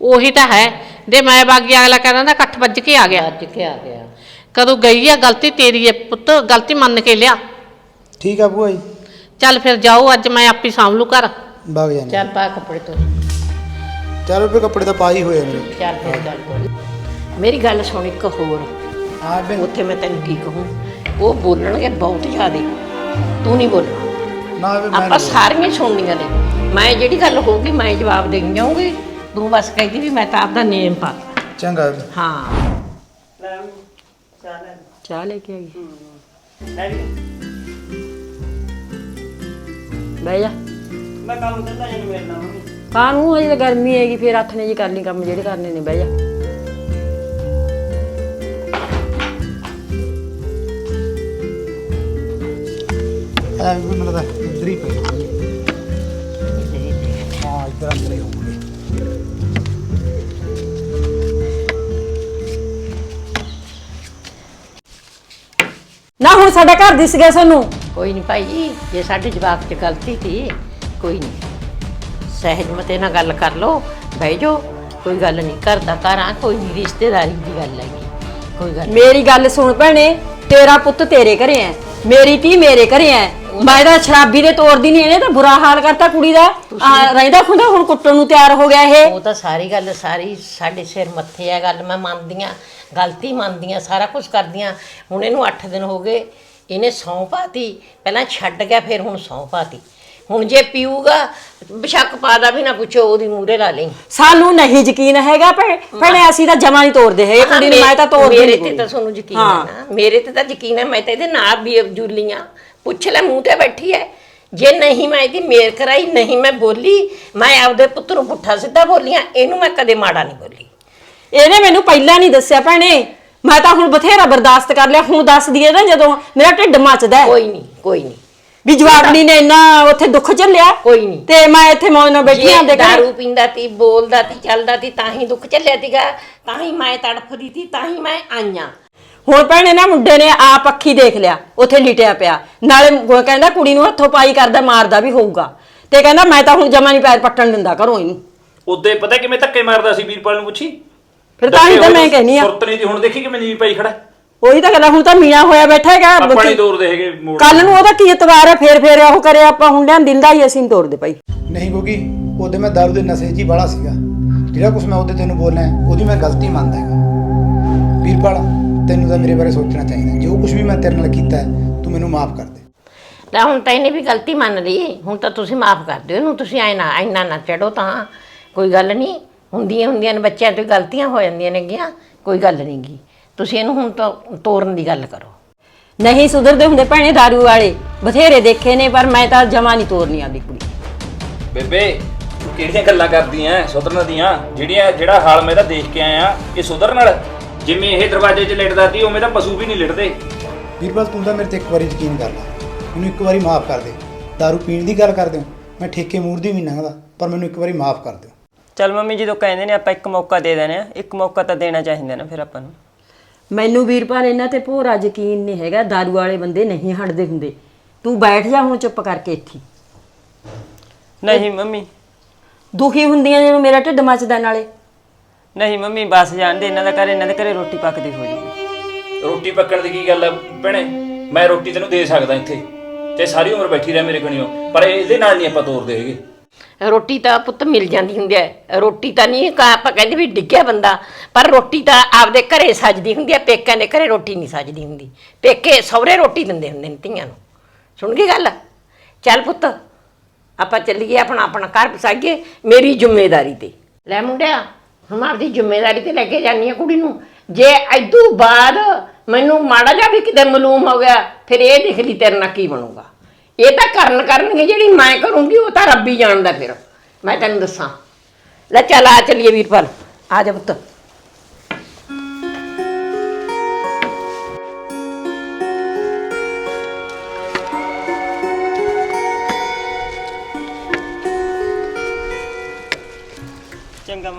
ਉਹੀ ਤਾਂ ਹੈ। ਦੇ ਮੈਂ ਬਾਗੀ ਅਗਲਾ ਕਹਿੰਦਾ ਨਾ ਇਕੱਠ ਵੱਜ ਕੇ ਆ ਗਿਆ ਅੱਜ ਕਿ ਆ ਗਿਆ। ਕਦੋਂ ਗਈ ਆ ਗਲਤੀ ਤੇਰੀ ਹੈ ਪੁੱਤ ਗਲਤੀ ਮੰਨ ਕੇ ਲਿਆ। ਠੀਕ ਆ ਭੂਆ ਜੀ। ਚੱਲ ਫਿਰ ਜਾਓ ਅੱਜ ਮੈਂ ਆਪੇ ਸਾਂਭ ਲੂ ਘਰ। ਬਾਗ ਜਾਣੇ। ਚੱਲ ਪਾ ਕੱਪੜੇ ਤੋਂ ਚਲੋ ਫਿਰ ਕੱਪੜੇ ਤਾਂ ਪਾ ਹੀ ਹੋਏ ਮੇਰੇ ਚੱਲ ਫਿਰ ਚੱਲ ਕੋਈ ਮੇਰੀ ਗੱਲ ਸੁਣ ਇੱਕ ਹੋਰ। ਹਾਂ ਬੇ। ਉੱਥੇ ਮੈਂ ਤੈਨੂੰ ਕੀ ਕਹੂੰ ਉਹ ਬੋਲਣਗੇ ਬਹੁਤ ਜ਼ਿਆਦੇ। ਤੂੰ ਨਹੀਂ ਬੋਲਣਾ ਨਾ ਮੈਂ ਆਪਾਂ ਸਾਰੀਆਂ ਸੁਣਨੀਆਂ ਨੇ। ਮੈਂ ਜਿਹੜੀ ਗੱਲ ਹੋਊਗੀ ਮੈਂ ਜਵਾਬ ਦੇਈ ਜਾਊਂਗੀ। ਤੂੰ ਬਸ ਕਹਿੰਦੀ ਵੀ ਮੈਂ ਤਾਂ ਆਪਦਾ ਨੇਮ ਪਾ ਬੋਲਣਾ। ਚੰਗਾ। ਹਾਂ। ਚਾਹ ਲੈ ਕੇ ਆਈ। ਬਹਿ ਜਾ। ਮੈਂ ਕੰਮ ਕਰਦਾ ਜਨ ਮੇਰੇ ਨਾਲ ਮੰਮੀ? ਕਾਹਨੂੰ ਅਜੇ ਤਾਂ ਗਰਮੀ ਹੈਗੀ ਫੇਰ ਹੱਥ ਨੇ ਜੀ ਕਰਨੀ ਕੰਮ ਜਿਹੜੇ ਕਰਨੇ ਨੇ। ਬਹਿ ਜਾ। ਐ ਵੀ ਮੈਨੂੰ ਤਾਂ ਇੱਧਰ ਹੀ ਪਈ। ਹਾਂ ਇੱਧਰ ਅੰਦਰ ਹੀ। ਨਾ ਹੁਣ ਸਾਡਾ ਘਰ ਦਿਸ ਗਿਆ ਸਾਨੂੰ। ਕੋਈ ਨਹੀਂ ਭਾਈ ਜੀ ਜੇ ਸਾਡੇ ਜਵਾਕ 'ਚ ਗਲਤੀ ਸੀ ਕੋਈ ਨਹੀਂ ਸਹਿਜ ਮਤੇ ਨਾਲ ਗੱਲ ਕਰ ਲੋ ਬਹਿ ਜਾਓ। ਕੋਈ ਗੱਲ ਨਹੀਂ ਕਰਦਾ ਘਰਾਂ ਕੋਈ ਨਹੀਂ ਰਿਸ਼ਤੇਦਾਰੀ ਦੀ ਗੱਲ ਹੈਗੀ। ਕੋਈ ਗੱਲ। ਮੇਰੀ ਗੱਲ ਸੁਣ ਭੈਣੇ ਤੇਰਾ ਪੁੱਤ ਤੇਰੇ ਘਰੇ ਐ। ਮੇਰੀ ਧੀ ਮੇਰੇ ਘਰੇ ਐ। ਮੈਂ ਤਾਂ ਸ਼ਰਾਬੀ ਦੇ ਤੋਰਦੀ ਨਹੀਂ ਇਹਨੇ ਤਾਂ ਬੁਰਾ ਹਾਲ ਕਰਤਾ ਕੁੜੀ ਦਾ। ਆਹ, ਰਹਿੰਦਾ ਖੁੰਦਾ ਹੁਣ ਕੁੱਟਣ ਨੂੰ ਤਿਆਰ ਹੋ ਗਿਆ ਇਹ। ਉਹ ਤਾਂ ਸਾਰੀ ਗੱਲ ਸਾਰੀ ਸਾਡੇ ਸਿਰ ਮੱਥੇ ਆ ਗੱਲ ਮੈਂ ਮੰਨਦੀਆਂ ਗਲਤੀ ਮੰਨਦੀਆਂ ਸਾਰਾ ਕੁਝ ਕਰਦੀਆਂ। ਹੁਣ ਇਹਨੂੰ 8 ਦਿਨ ਹੋ ਗਏ ਇਹਨੇ ਸੌਂ ਪਾਤੀ। ਪਹਿਲਾਂ ਛੱਡ ਗਿਆ ਫਿਰ ਹੁਣ ਸੌਂ ਪਾਤੀ। ਹੁਣ ਜੇ ਪੀਊਗਾ ਬਿਸ਼ੱਕ ਪਾਦਾ ਵੀ ਨਾ ਪੁੱਛੋ ਉਹਦੀ ਮੂਰੇ ਲਾ ਲਈ। ਸਾਨੂੰ ਨਹੀਂ ਯਕੀਨ ਹੈਗਾ ਭੈ- ਭੈਣੇ ਅਸੀਂ ਤਾਂ ਜਮਾ ਨਹੀਂ ਤੋਰਦੇ ਹੈਗੇ ਕੁੜੀ ਨੂੰ ਮੈਂ ਤਾਂ ਤੋਰਦੀ ਮੇਰੇ ਤੇ। ਤਾਂ ਤੁਹਾਨੂੰ ਯਕੀਨ। ਹੈ। ਨਾ। ਮੇਰੇ ਤੇ ਤਾਂ ਯਕੀਨ ਹੈ ਮੈਂ ਤਾਂ ਇਹਦੇ ਨਾਲ ਵੀ ਜੁਲੀਆਂ ਪੁੱਛ ਲੈ ਮੂੰਹ ਤੇ ਬੈਠੀ ਹੈ। ਜੇ ਨਹੀਂ ਮੈਂ ਇਹਦੀ ਮੇਰ ਕਰਾਈ ਨਹੀਂ ਮੈਂ ਬੋਲੀ ਮੈਂ ਆਪਦੇ ਪੁੱਤ ਨੂੰ ਪੁੱਠਾ ਸਿੱਧਾ ਬੋਲੀਆਂ ਇਹਨੂੰ ਮੈਂ ਕਦੇ ਮਾੜਾ ਨਹੀਂ ਬੋਲੀ। ਇਹਨੇ ਮੈਨੂੰ ਪਹਿਲਾਂ ਨਹੀਂ ਦੱਸਿਆ ਭੈਣੇ। ਮੈਂ ਤਾਂ ਹੁਣ ਬਥੇਰਾ ਬਰਦਾਸ਼ਤ ਕਰ ਲਿਆ। ਹੁਣ ਦੱਸ ਦਈਏ ਨਾ ਜਦੋਂ ਮੇਰਾ ਢਿੱਡ ਮੱਚਦਾ ਹੈ। ਕੋਈ ਨਹੀਂ ਕੋਈ ਨਹੀਂ। ਵੀ ਜਵਾਬੜੀ ਨੇ ਇੰਨਾ ਉੱਥੇ ਦੁੱਖ ਝੱਲਿਆ। ਕੋਈ ਨਹੀਂ। ਤੇ ਮੈਂ ਇੱਥੇ ਮੌਜ ਨਾਲ ਬੈਠੀ ਆਂ ਜੇ ਦੇ ਦਾਰੂ ਪੀਂਦਾ ਤੀ ਬੋਲਦਾ ਤੀ ਚੱਲਦਾ ਤੀ ਤਾਂ ਹੀ ਦੁੱਖ ਚੱਲਿਆ ਤੀਗਾ ਤਾਂ ਹੀ ਮੈਂ ਤੜਫਦੀ ਤੀ ਤਾਂ ਹੀ ਮੈਂ ਆਈਆਂ। ਹੁਣ ਭੈਣੇ ਨਾ ਮੁੰਡੇ ਨੇ ਆਪ ਅੱਖੀ ਦੇਖ ਲਿਆ। ਉੱਥੇ ਲਿਟਿਆ ਪਿਆ। ਨਾਲੇ ਉਹ ਕਹਿੰਦਾ ਕੁੜੀ ਨੂੰ ਹੱਥੋਂ ਪਾਈ ਕਰਦਾ ਮਾਰਦਾ ਵੀ ਹੋਊਗਾ। ਤੇ ਕਹਿੰਦਾ ਮੈਂ ਤਾਂ ਹੁਣ ਜਮਾ ਨਹੀਂ ਪੈਰ ਪੱਟਣ ਦਿੰਦਾ ਘਰੋਂ ਇਹਨੂੰ। ਉਦੋਂ ਪਤਾ ਕਿਵੇਂ ਧੱਕੇ ਮਾਰਦਾ ਸੀ ਵੀਰਪਾਲ ਨੂੰ ਪੁੱਛੀ? ਫਿਰ ਤਾਂ ਹੀ ਤਾਂ ਮੈਂ ਕਹਿੰਨੀ ਆ। ਸੁਰਤ ਨਹੀਂ ਦੀ ਹੁਣ ਦੇਖੀ ਕਿਵੇਂ ਨੀਵੀਂ ਪਾਈ ਖੜਾ? ਉਹੀ ਤਾਂ ਗੱਲ ਹੁਣ ਤਾਂ ਮੀਣਾ ਹੋਇਆ ਬੈਠਾ ਹੈਗਾ ਆਪਾਂ ਨਹੀਂ ਤੋਰਦੇ ਹੈਗੇ ਮੋੜ ਕੱਲ ਨੂੰ ਉਹਦਾ ਕੀ ਇਤਵਾਰ ਹੈ ਫੇਰ ਫੇਰ ਉਹ ਕਰੇ ਆਪਾਂ ਹੁੰਡਿਆਂ ਦਿੰਦਾ ਹੀ ਅਸੀਂ ਨੀ ਤੋੜਦੇ ਭਾਈ। ਨਹੀਂ ਕਿਉਂਕਿ ਉਹਦੇ ਮੈਂ ਦਾਰੂ ਦੇ ਨਸ਼ੇ 'ਚ ਹੀ ਬੜਾ ਸੀਗਾ। ਜਿਹੜਾ ਕੁਝ ਮੈਂ ਉਹਦੇ ਤੈਨੂੰ ਬੋਲਿਆ ਉਹਦੀ ਮੈਂ ਗਲਤੀ ਮੰਨਦਾ ਹੈਗਾ। ਵੀਰਪਾਲ ਤੈਨੂੰ ਤਾਂ ਮੇਰੇ ਬਾਰੇ ਸੋਚਣਾ ਚਾਹੀਦਾ ਜੋ ਕੁਝ ਵੀ ਮੈਂ ਤੇਰੇ ਨਾਲ ਕੀਤਾ ਹੈ ਤੂੰ ਮੈਨੂੰ ਮਾਫ ਕਰ ਦੇ। ਲੈ ਹੁਣ ਤਾਂ ਇਹਨੇ ਵੀ ਗਲਤੀ ਮੰਨ ਲਈ ਹੁਣ ਤਾਂ ਤੁਸੀਂ ਮਾਫ ਕਰ ਦਿਓ ਇਹਨੂੰ। ਤੁਸੀਂ ਐ ਨਾ ਇੰਨਾ ਨਾ ਚੜੋ ਤਾਂ। ਕੋਈ ਗੱਲ ਨਹੀਂ। ਹੁੰਦੀਆਂ ਹੁੰਦੀਆਂ ਨੇ ਬੱਚਿਆਂ ਤੋਂ ਗਲਤੀਆਂ ਹੋ ਜਾਂਦੀਆਂ ਨੇਗੀਆਂ ਕੋਈ ਗੱਲ ਨਹੀਂ ਗੀ। ਤੁਸੀਂ ਇਹਨੂੰ ਹੁਣ ਤਾਂ ਤੋਰਨ ਦੀ ਗੱਲ ਕਰੋ। ਨਹੀਂ ਸੁਧਰਦੇ ਹੁੰਦੇ ਭੈਣੇ दारू ਵਾਲੇ ਬਥੇਰੇ ਦੇਖੇ ਨੇ ਪਰ ਮੈਂ ਤਾਂ ਜਮਾ ਨਹੀਂ ਤੋਰਨੀ ਆਦੀ ਕੁੜੀ। ਬੇਬੇ ਤੂੰ ਕਿਹੜੀਆਂ ਗੱਲਾਂ ਕਰਦੀਆਂ ਸੁਧਰਨ ਦੀਆਂ? ਜਿਹੜੀਆਂ ਜਿਹੜਾ ਹਾਲ ਮੈਂ ਤਾਂ ਦੇਖ ਕੇ ਆਇਆ ਇਹ ਸੁਧਰਨ ਨਾਲ ਜਿਵੇਂ ਇਹ ਦਰਵਾਜ਼ੇ 'ਚ ਲਿਟਦਾ ਸੀ ਉਵੇਂ ਤਾਂ ਪਸ਼ੂ ਵੀ ਨਹੀਂ ਲਿਟਦੇ। ਵੀਰਪਾਲ ਤੂੰ ਤਾਂ ਮੇਰੇ ਤੇ ਇੱਕ ਵਾਰੀ ਯਕੀਨ ਕਰ ਲੈ। ਮੈਨੂੰ ਇੱਕ ਵਾਰੀ ਮਾਫ ਕਰ ਦੇ। ਦਾਰੂ ਪੀਣ ਦੀ ਗੱਲ ਕਰਦੇ ਹੋ ਮੈਂ ਠੇਕੇ ਮੂਰ ਦੀ ਵੀ ਨਹੀਂ ਲੰਘਦਾ ਪਰ ਮੈਨੂੰ ਇੱਕ ਵਾਰੀ ਮਾਫ ਕਰ ਦਿਓ। ਚੱਲ ਮੰਮੀ ਜਦੋਂ ਕਹਿੰਦੇ ਨੇ ਆਪਾਂ ਇੱਕ ਮੌਕਾ ਦੇ ਦੇਣਾ ਇੱਕ ਮੌਕਾ ਤਾਂ ਦੇਣਾ ਚਾਹੀਦਾ ਨਾ ਫਿਰ ਆਪਾਂ ਨੂੰ। ਮੈਨੂੰ ਵੀਰਪਾਲ ਇਹਨਾਂ ਤੇ ਭੋਰਾ ਯਕੀਨ ਨਹੀਂ ਹੈਗਾ दारू ਵਾਲੇ ਬੰਦੇ ਨਹੀਂ ਹਟਦੇ ਹੁੰਦੇ। ਤੂੰ ਬੈਠ ਜਾ ਹੁਣ ਚੁੱਪ ਕਰਕੇ ਇੱਥੇ। ਨਹੀਂ ਮੰਮੀ। ਦੁਖੀ ਹੁੰਦੀਆਂ ਜਦੋਂ ਮੇਰਾ ਢਿੱਡ ਮੱਚਦਾ ਨਾਲੇ। ਨਹੀਂ ਮੰਮੀ ਬਸ ਜਾਣ ਦੇ ਇਹਨਾਂ ਦਾ ਘਰ ਇਹਨਾਂ ਦੇ ਘਰੇ ਰੋਟੀ ਪੱਕਦੀ ਹੋ। ਜੂਗੀ ਰੋਟੀ ਪੱਕਣ ਦੀ ਕੀ ਗੱਲ ਹੈ ਭੈਣੇ ਮੈਂ ਰੋਟੀ ਤੈਨੂੰ ਦੇ ਸਕਦਾ ਇੱਥੇ। ਤੇ ਸਾਰੀ ਉਮਰ ਬੈਠੀ ਰਹਿ ਮੇਰੇ ਕਣੀਓ ਪਰ ਇਹਦੇ ਨਾਲ ਨਹੀਂ ਆਪਾਂ ਤੋਰਦੇ ਹੈਗੇ। ਰੋਟੀ ਤਾਂ ਪੁੱਤ ਮਿਲ ਜਾਂਦੀ ਹੁੰਦੀ ਹੈ। ਰੋਟੀ ਤਾਂ ਨਹੀਂ, ਕਾ ਆਪਾਂ ਕਹਿੰਦੇ ਵੀ ਡਿੱਗਿਆ ਬੰਦਾ, ਪਰ ਰੋਟੀ ਤਾਂ ਆਪਦੇ ਘਰੇ ਸਜਦੀ ਹੁੰਦੀ ਹੈ, ਪੇਕਿਆਂ ਦੇ ਘਰੇ ਰੋਟੀ ਨਹੀਂ ਸਜਦੀ ਹੁੰਦੀ। ਪੇਕੇ ਸਹੁਰੇ ਰੋਟੀ ਦਿੰਦੇ ਹੁੰਦੇ ਨੇ ਧੀਆਂ ਨੂੰ। ਸੁਣ ਗਈ ਗੱਲ? ਚੱਲ ਪੁੱਤ, ਆਪਾਂ ਚੱਲੀਏ ਆਪਣਾ ਆਪਣਾ ਘਰ ਵਸਾਈਏ ਮੇਰੀ ਜ਼ਿੰਮੇਵਾਰੀ ਤੇ। ਲੈ ਮੁੰਡਿਆ, ਹੁਣ ਮੈਂ ਆਪਦੀ ਜ਼ਿੰਮੇਵਾਰੀ ਤੇ ਲੈ ਕੇ ਜਾਨੀ ਆ ਕੁੜੀ ਨੂੰ। ਜੇ ਐਦੂ ਬਾਅਦ ਮੈਨੂੰ ਮਾੜਾ ਜਿਹਾ ਵੀ ਕਿਤੇ ਮਾਲੂਮ ਹੋ ਗਿਆ, ਫਿਰ ਇਹ ਦੇਖ ਲਈ ਤੇਰੇ ਨਾਲ ਕੀ ਬਣੂਗਾ। ਇਹ ਤਾਂ ਕਰਨ ਕਰਨਗੇ ਜਿਹੜੀ ਮੈਂ ਕਰੂੰਗੀ ਉਹ ਤਾਂ ਰੱਬੀ ਜਾਣਦਾ ਫਿਰ। ਮੈਂ ਤੈਨੂੰ ਦੱਸਾਂ। ਲੈ ਚੱਲ ਆ ਚੱਲੀਏ ਵੀਰਪਾਲ। ਆ ਜਾ ਪੁੱਤ।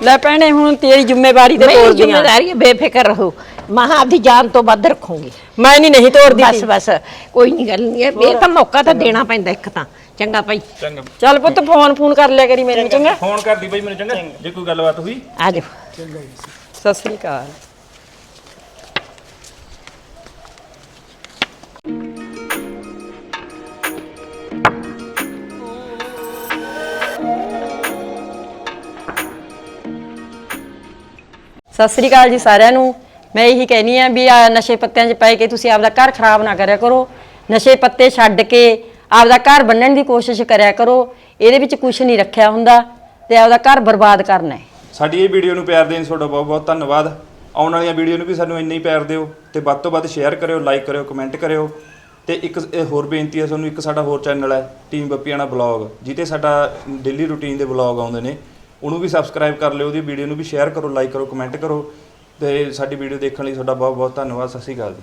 ਲੈ ਭੈਣੇ ਹੁਣ ਤੇਰੀ ਜ਼ਿੰਮੇਵਾਰੀ ਤੇ ਮੇਰੀ ਤੋਰਦੀਆਂ ਜ਼ਿੰਮੇਵਾਰੀ ਹੈ ਬੇਫਿਕਰ ਰਹੋ। ਮਹਾ ਆਪਦੀ ਜਾਨ ਤੋਂ ਵੱਧ ਰੱਖੂੰਗੀ। ਮੈਂ ਨਹੀਂ ਨਹੀਂ ਤੋਰਦੀ ਬਸ। ਬਸ ਕੋਈ ਨਹੀਂ ਗੱਲ ਨਹੀਂ ਇਹ ਤਾਂ ਮੌਕਾ ਤਾਂ ਦੇਣਾ ਪੈਂਦਾ ਇੱਕ ਤਾਂ। ਚੰਗਾ ਭਾਈ। ਚੰਗਾ। ਚੱਲ ਪੁੱਤ ਫੋਨ ਫੋਨ ਕਰ ਲਿਆ ਕਰੀ ਮੈਨੂੰ ਚੰਗਾ। ਫੋਨ ਕਰਦੀ ਬਈ ਮੈਨੂੰ ਚੰਗਾ। ਜੇ ਕੋਈ ਗੱਲਬਾਤ ਹੋਈ। ਆ ਜਾ। ਸਤਿ ਸ੍ਰੀ ਅਕਾਲ। ਸਤਿ ਸ੍ਰੀ ਅਕਾਲ ਜੀ ਸਾਰਿਆਂ ਨੂੰ। ਮੈਂ ਇਹੀ ਕਹਿਨੀ ਆ ਵੀ ਆ ਨਸ਼ੇ ਪੱਤਿਆਂ 'ਚ ਪੈ ਕੇ ਤੁਸੀਂ ਆਪਦਾ ਘਰ ਖਰਾਬ ਨਾ ਕਰਿਆ ਕਰੋ। ਨਸ਼ੇ ਪੱਤੇ ਛੱਡ ਕੇ ਆਪਦਾ ਘਰ ਬੰਨਣ ਦੀ ਕੋਸ਼ਿਸ਼ ਕਰਿਆ ਕਰੋ। ਇਹਦੇ ਵਿੱਚ ਕੁਝ ਨਹੀਂ ਰੱਖਿਆ ਹੁੰਦਾ ਤੇ ਆਪਦਾ ਘਰ ਬਰਬਾਦ ਕਰਨਾ ਹੈ। ਸਾਡੀ ਇਹ ਵੀਡੀਓ ਨੂੰ ਪਿਆਰ ਦੇਣ ਤੁਹਾਡਾ ਬਹੁਤ ਬਹੁਤ ਧੰਨਵਾਦ। ਆਉਣ ਵਾਲੀਆਂ ਵੀਡੀਓ ਨੂੰ ਵੀ ਸਾਨੂੰ ਇੰਨਾ ਹੀ ਪਿਆਰ ਦਿਓ ਤੇ ਵੱਧ ਤੋਂ ਵੱਧ ਸ਼ੇਅਰ ਕਰਿਓ ਲਾਈਕ ਕਰਿਓ ਕਮੈਂਟ ਕਰਿਓ। ਤੇ ਇੱਕ ਇਹ ਹੋਰ ਬੇਨਤੀ ਹੈ ਤੁਹਾਨੂੰ, ਇੱਕ ਸਾਡਾ ਹੋਰ ਚੈਨਲ ਹੈ ਟੀਮ ਬੱਪੀਆਣਾ ਬਲੌਗ ਜਿੱਤੇ ਸਾਡਾ ਡੇਲੀ ਰੂਟੀਨ ਦੇ ਬਲੌਗ ਆਉਂਦੇ ਨੇ, ਉਹਨੂੰ ਵੀ ਸਬਸਕ੍ਰਾਈਬ ਕਰ ਲਿਓ, ਉਹਦੀ ਵੀਡੀਓ ਨੂੰ ਵੀ ਸ਼ੇਅਰ ਕਰੋ ਲਾਈਕ ਕਰੋ ਕਮੈਂਟ ਕਰੋ। ਤੇ ਸਾਡੀ ਵੀਡੀਓ ਦੇਖਣ ਲਈ ਤੁਹਾਡਾ ਬਹੁਤ ਬਹੁਤ ਧੰਨਵਾਦ ਸਤਿ ਸ਼੍ਰੀ ਅਕਾਲ ਜੀ।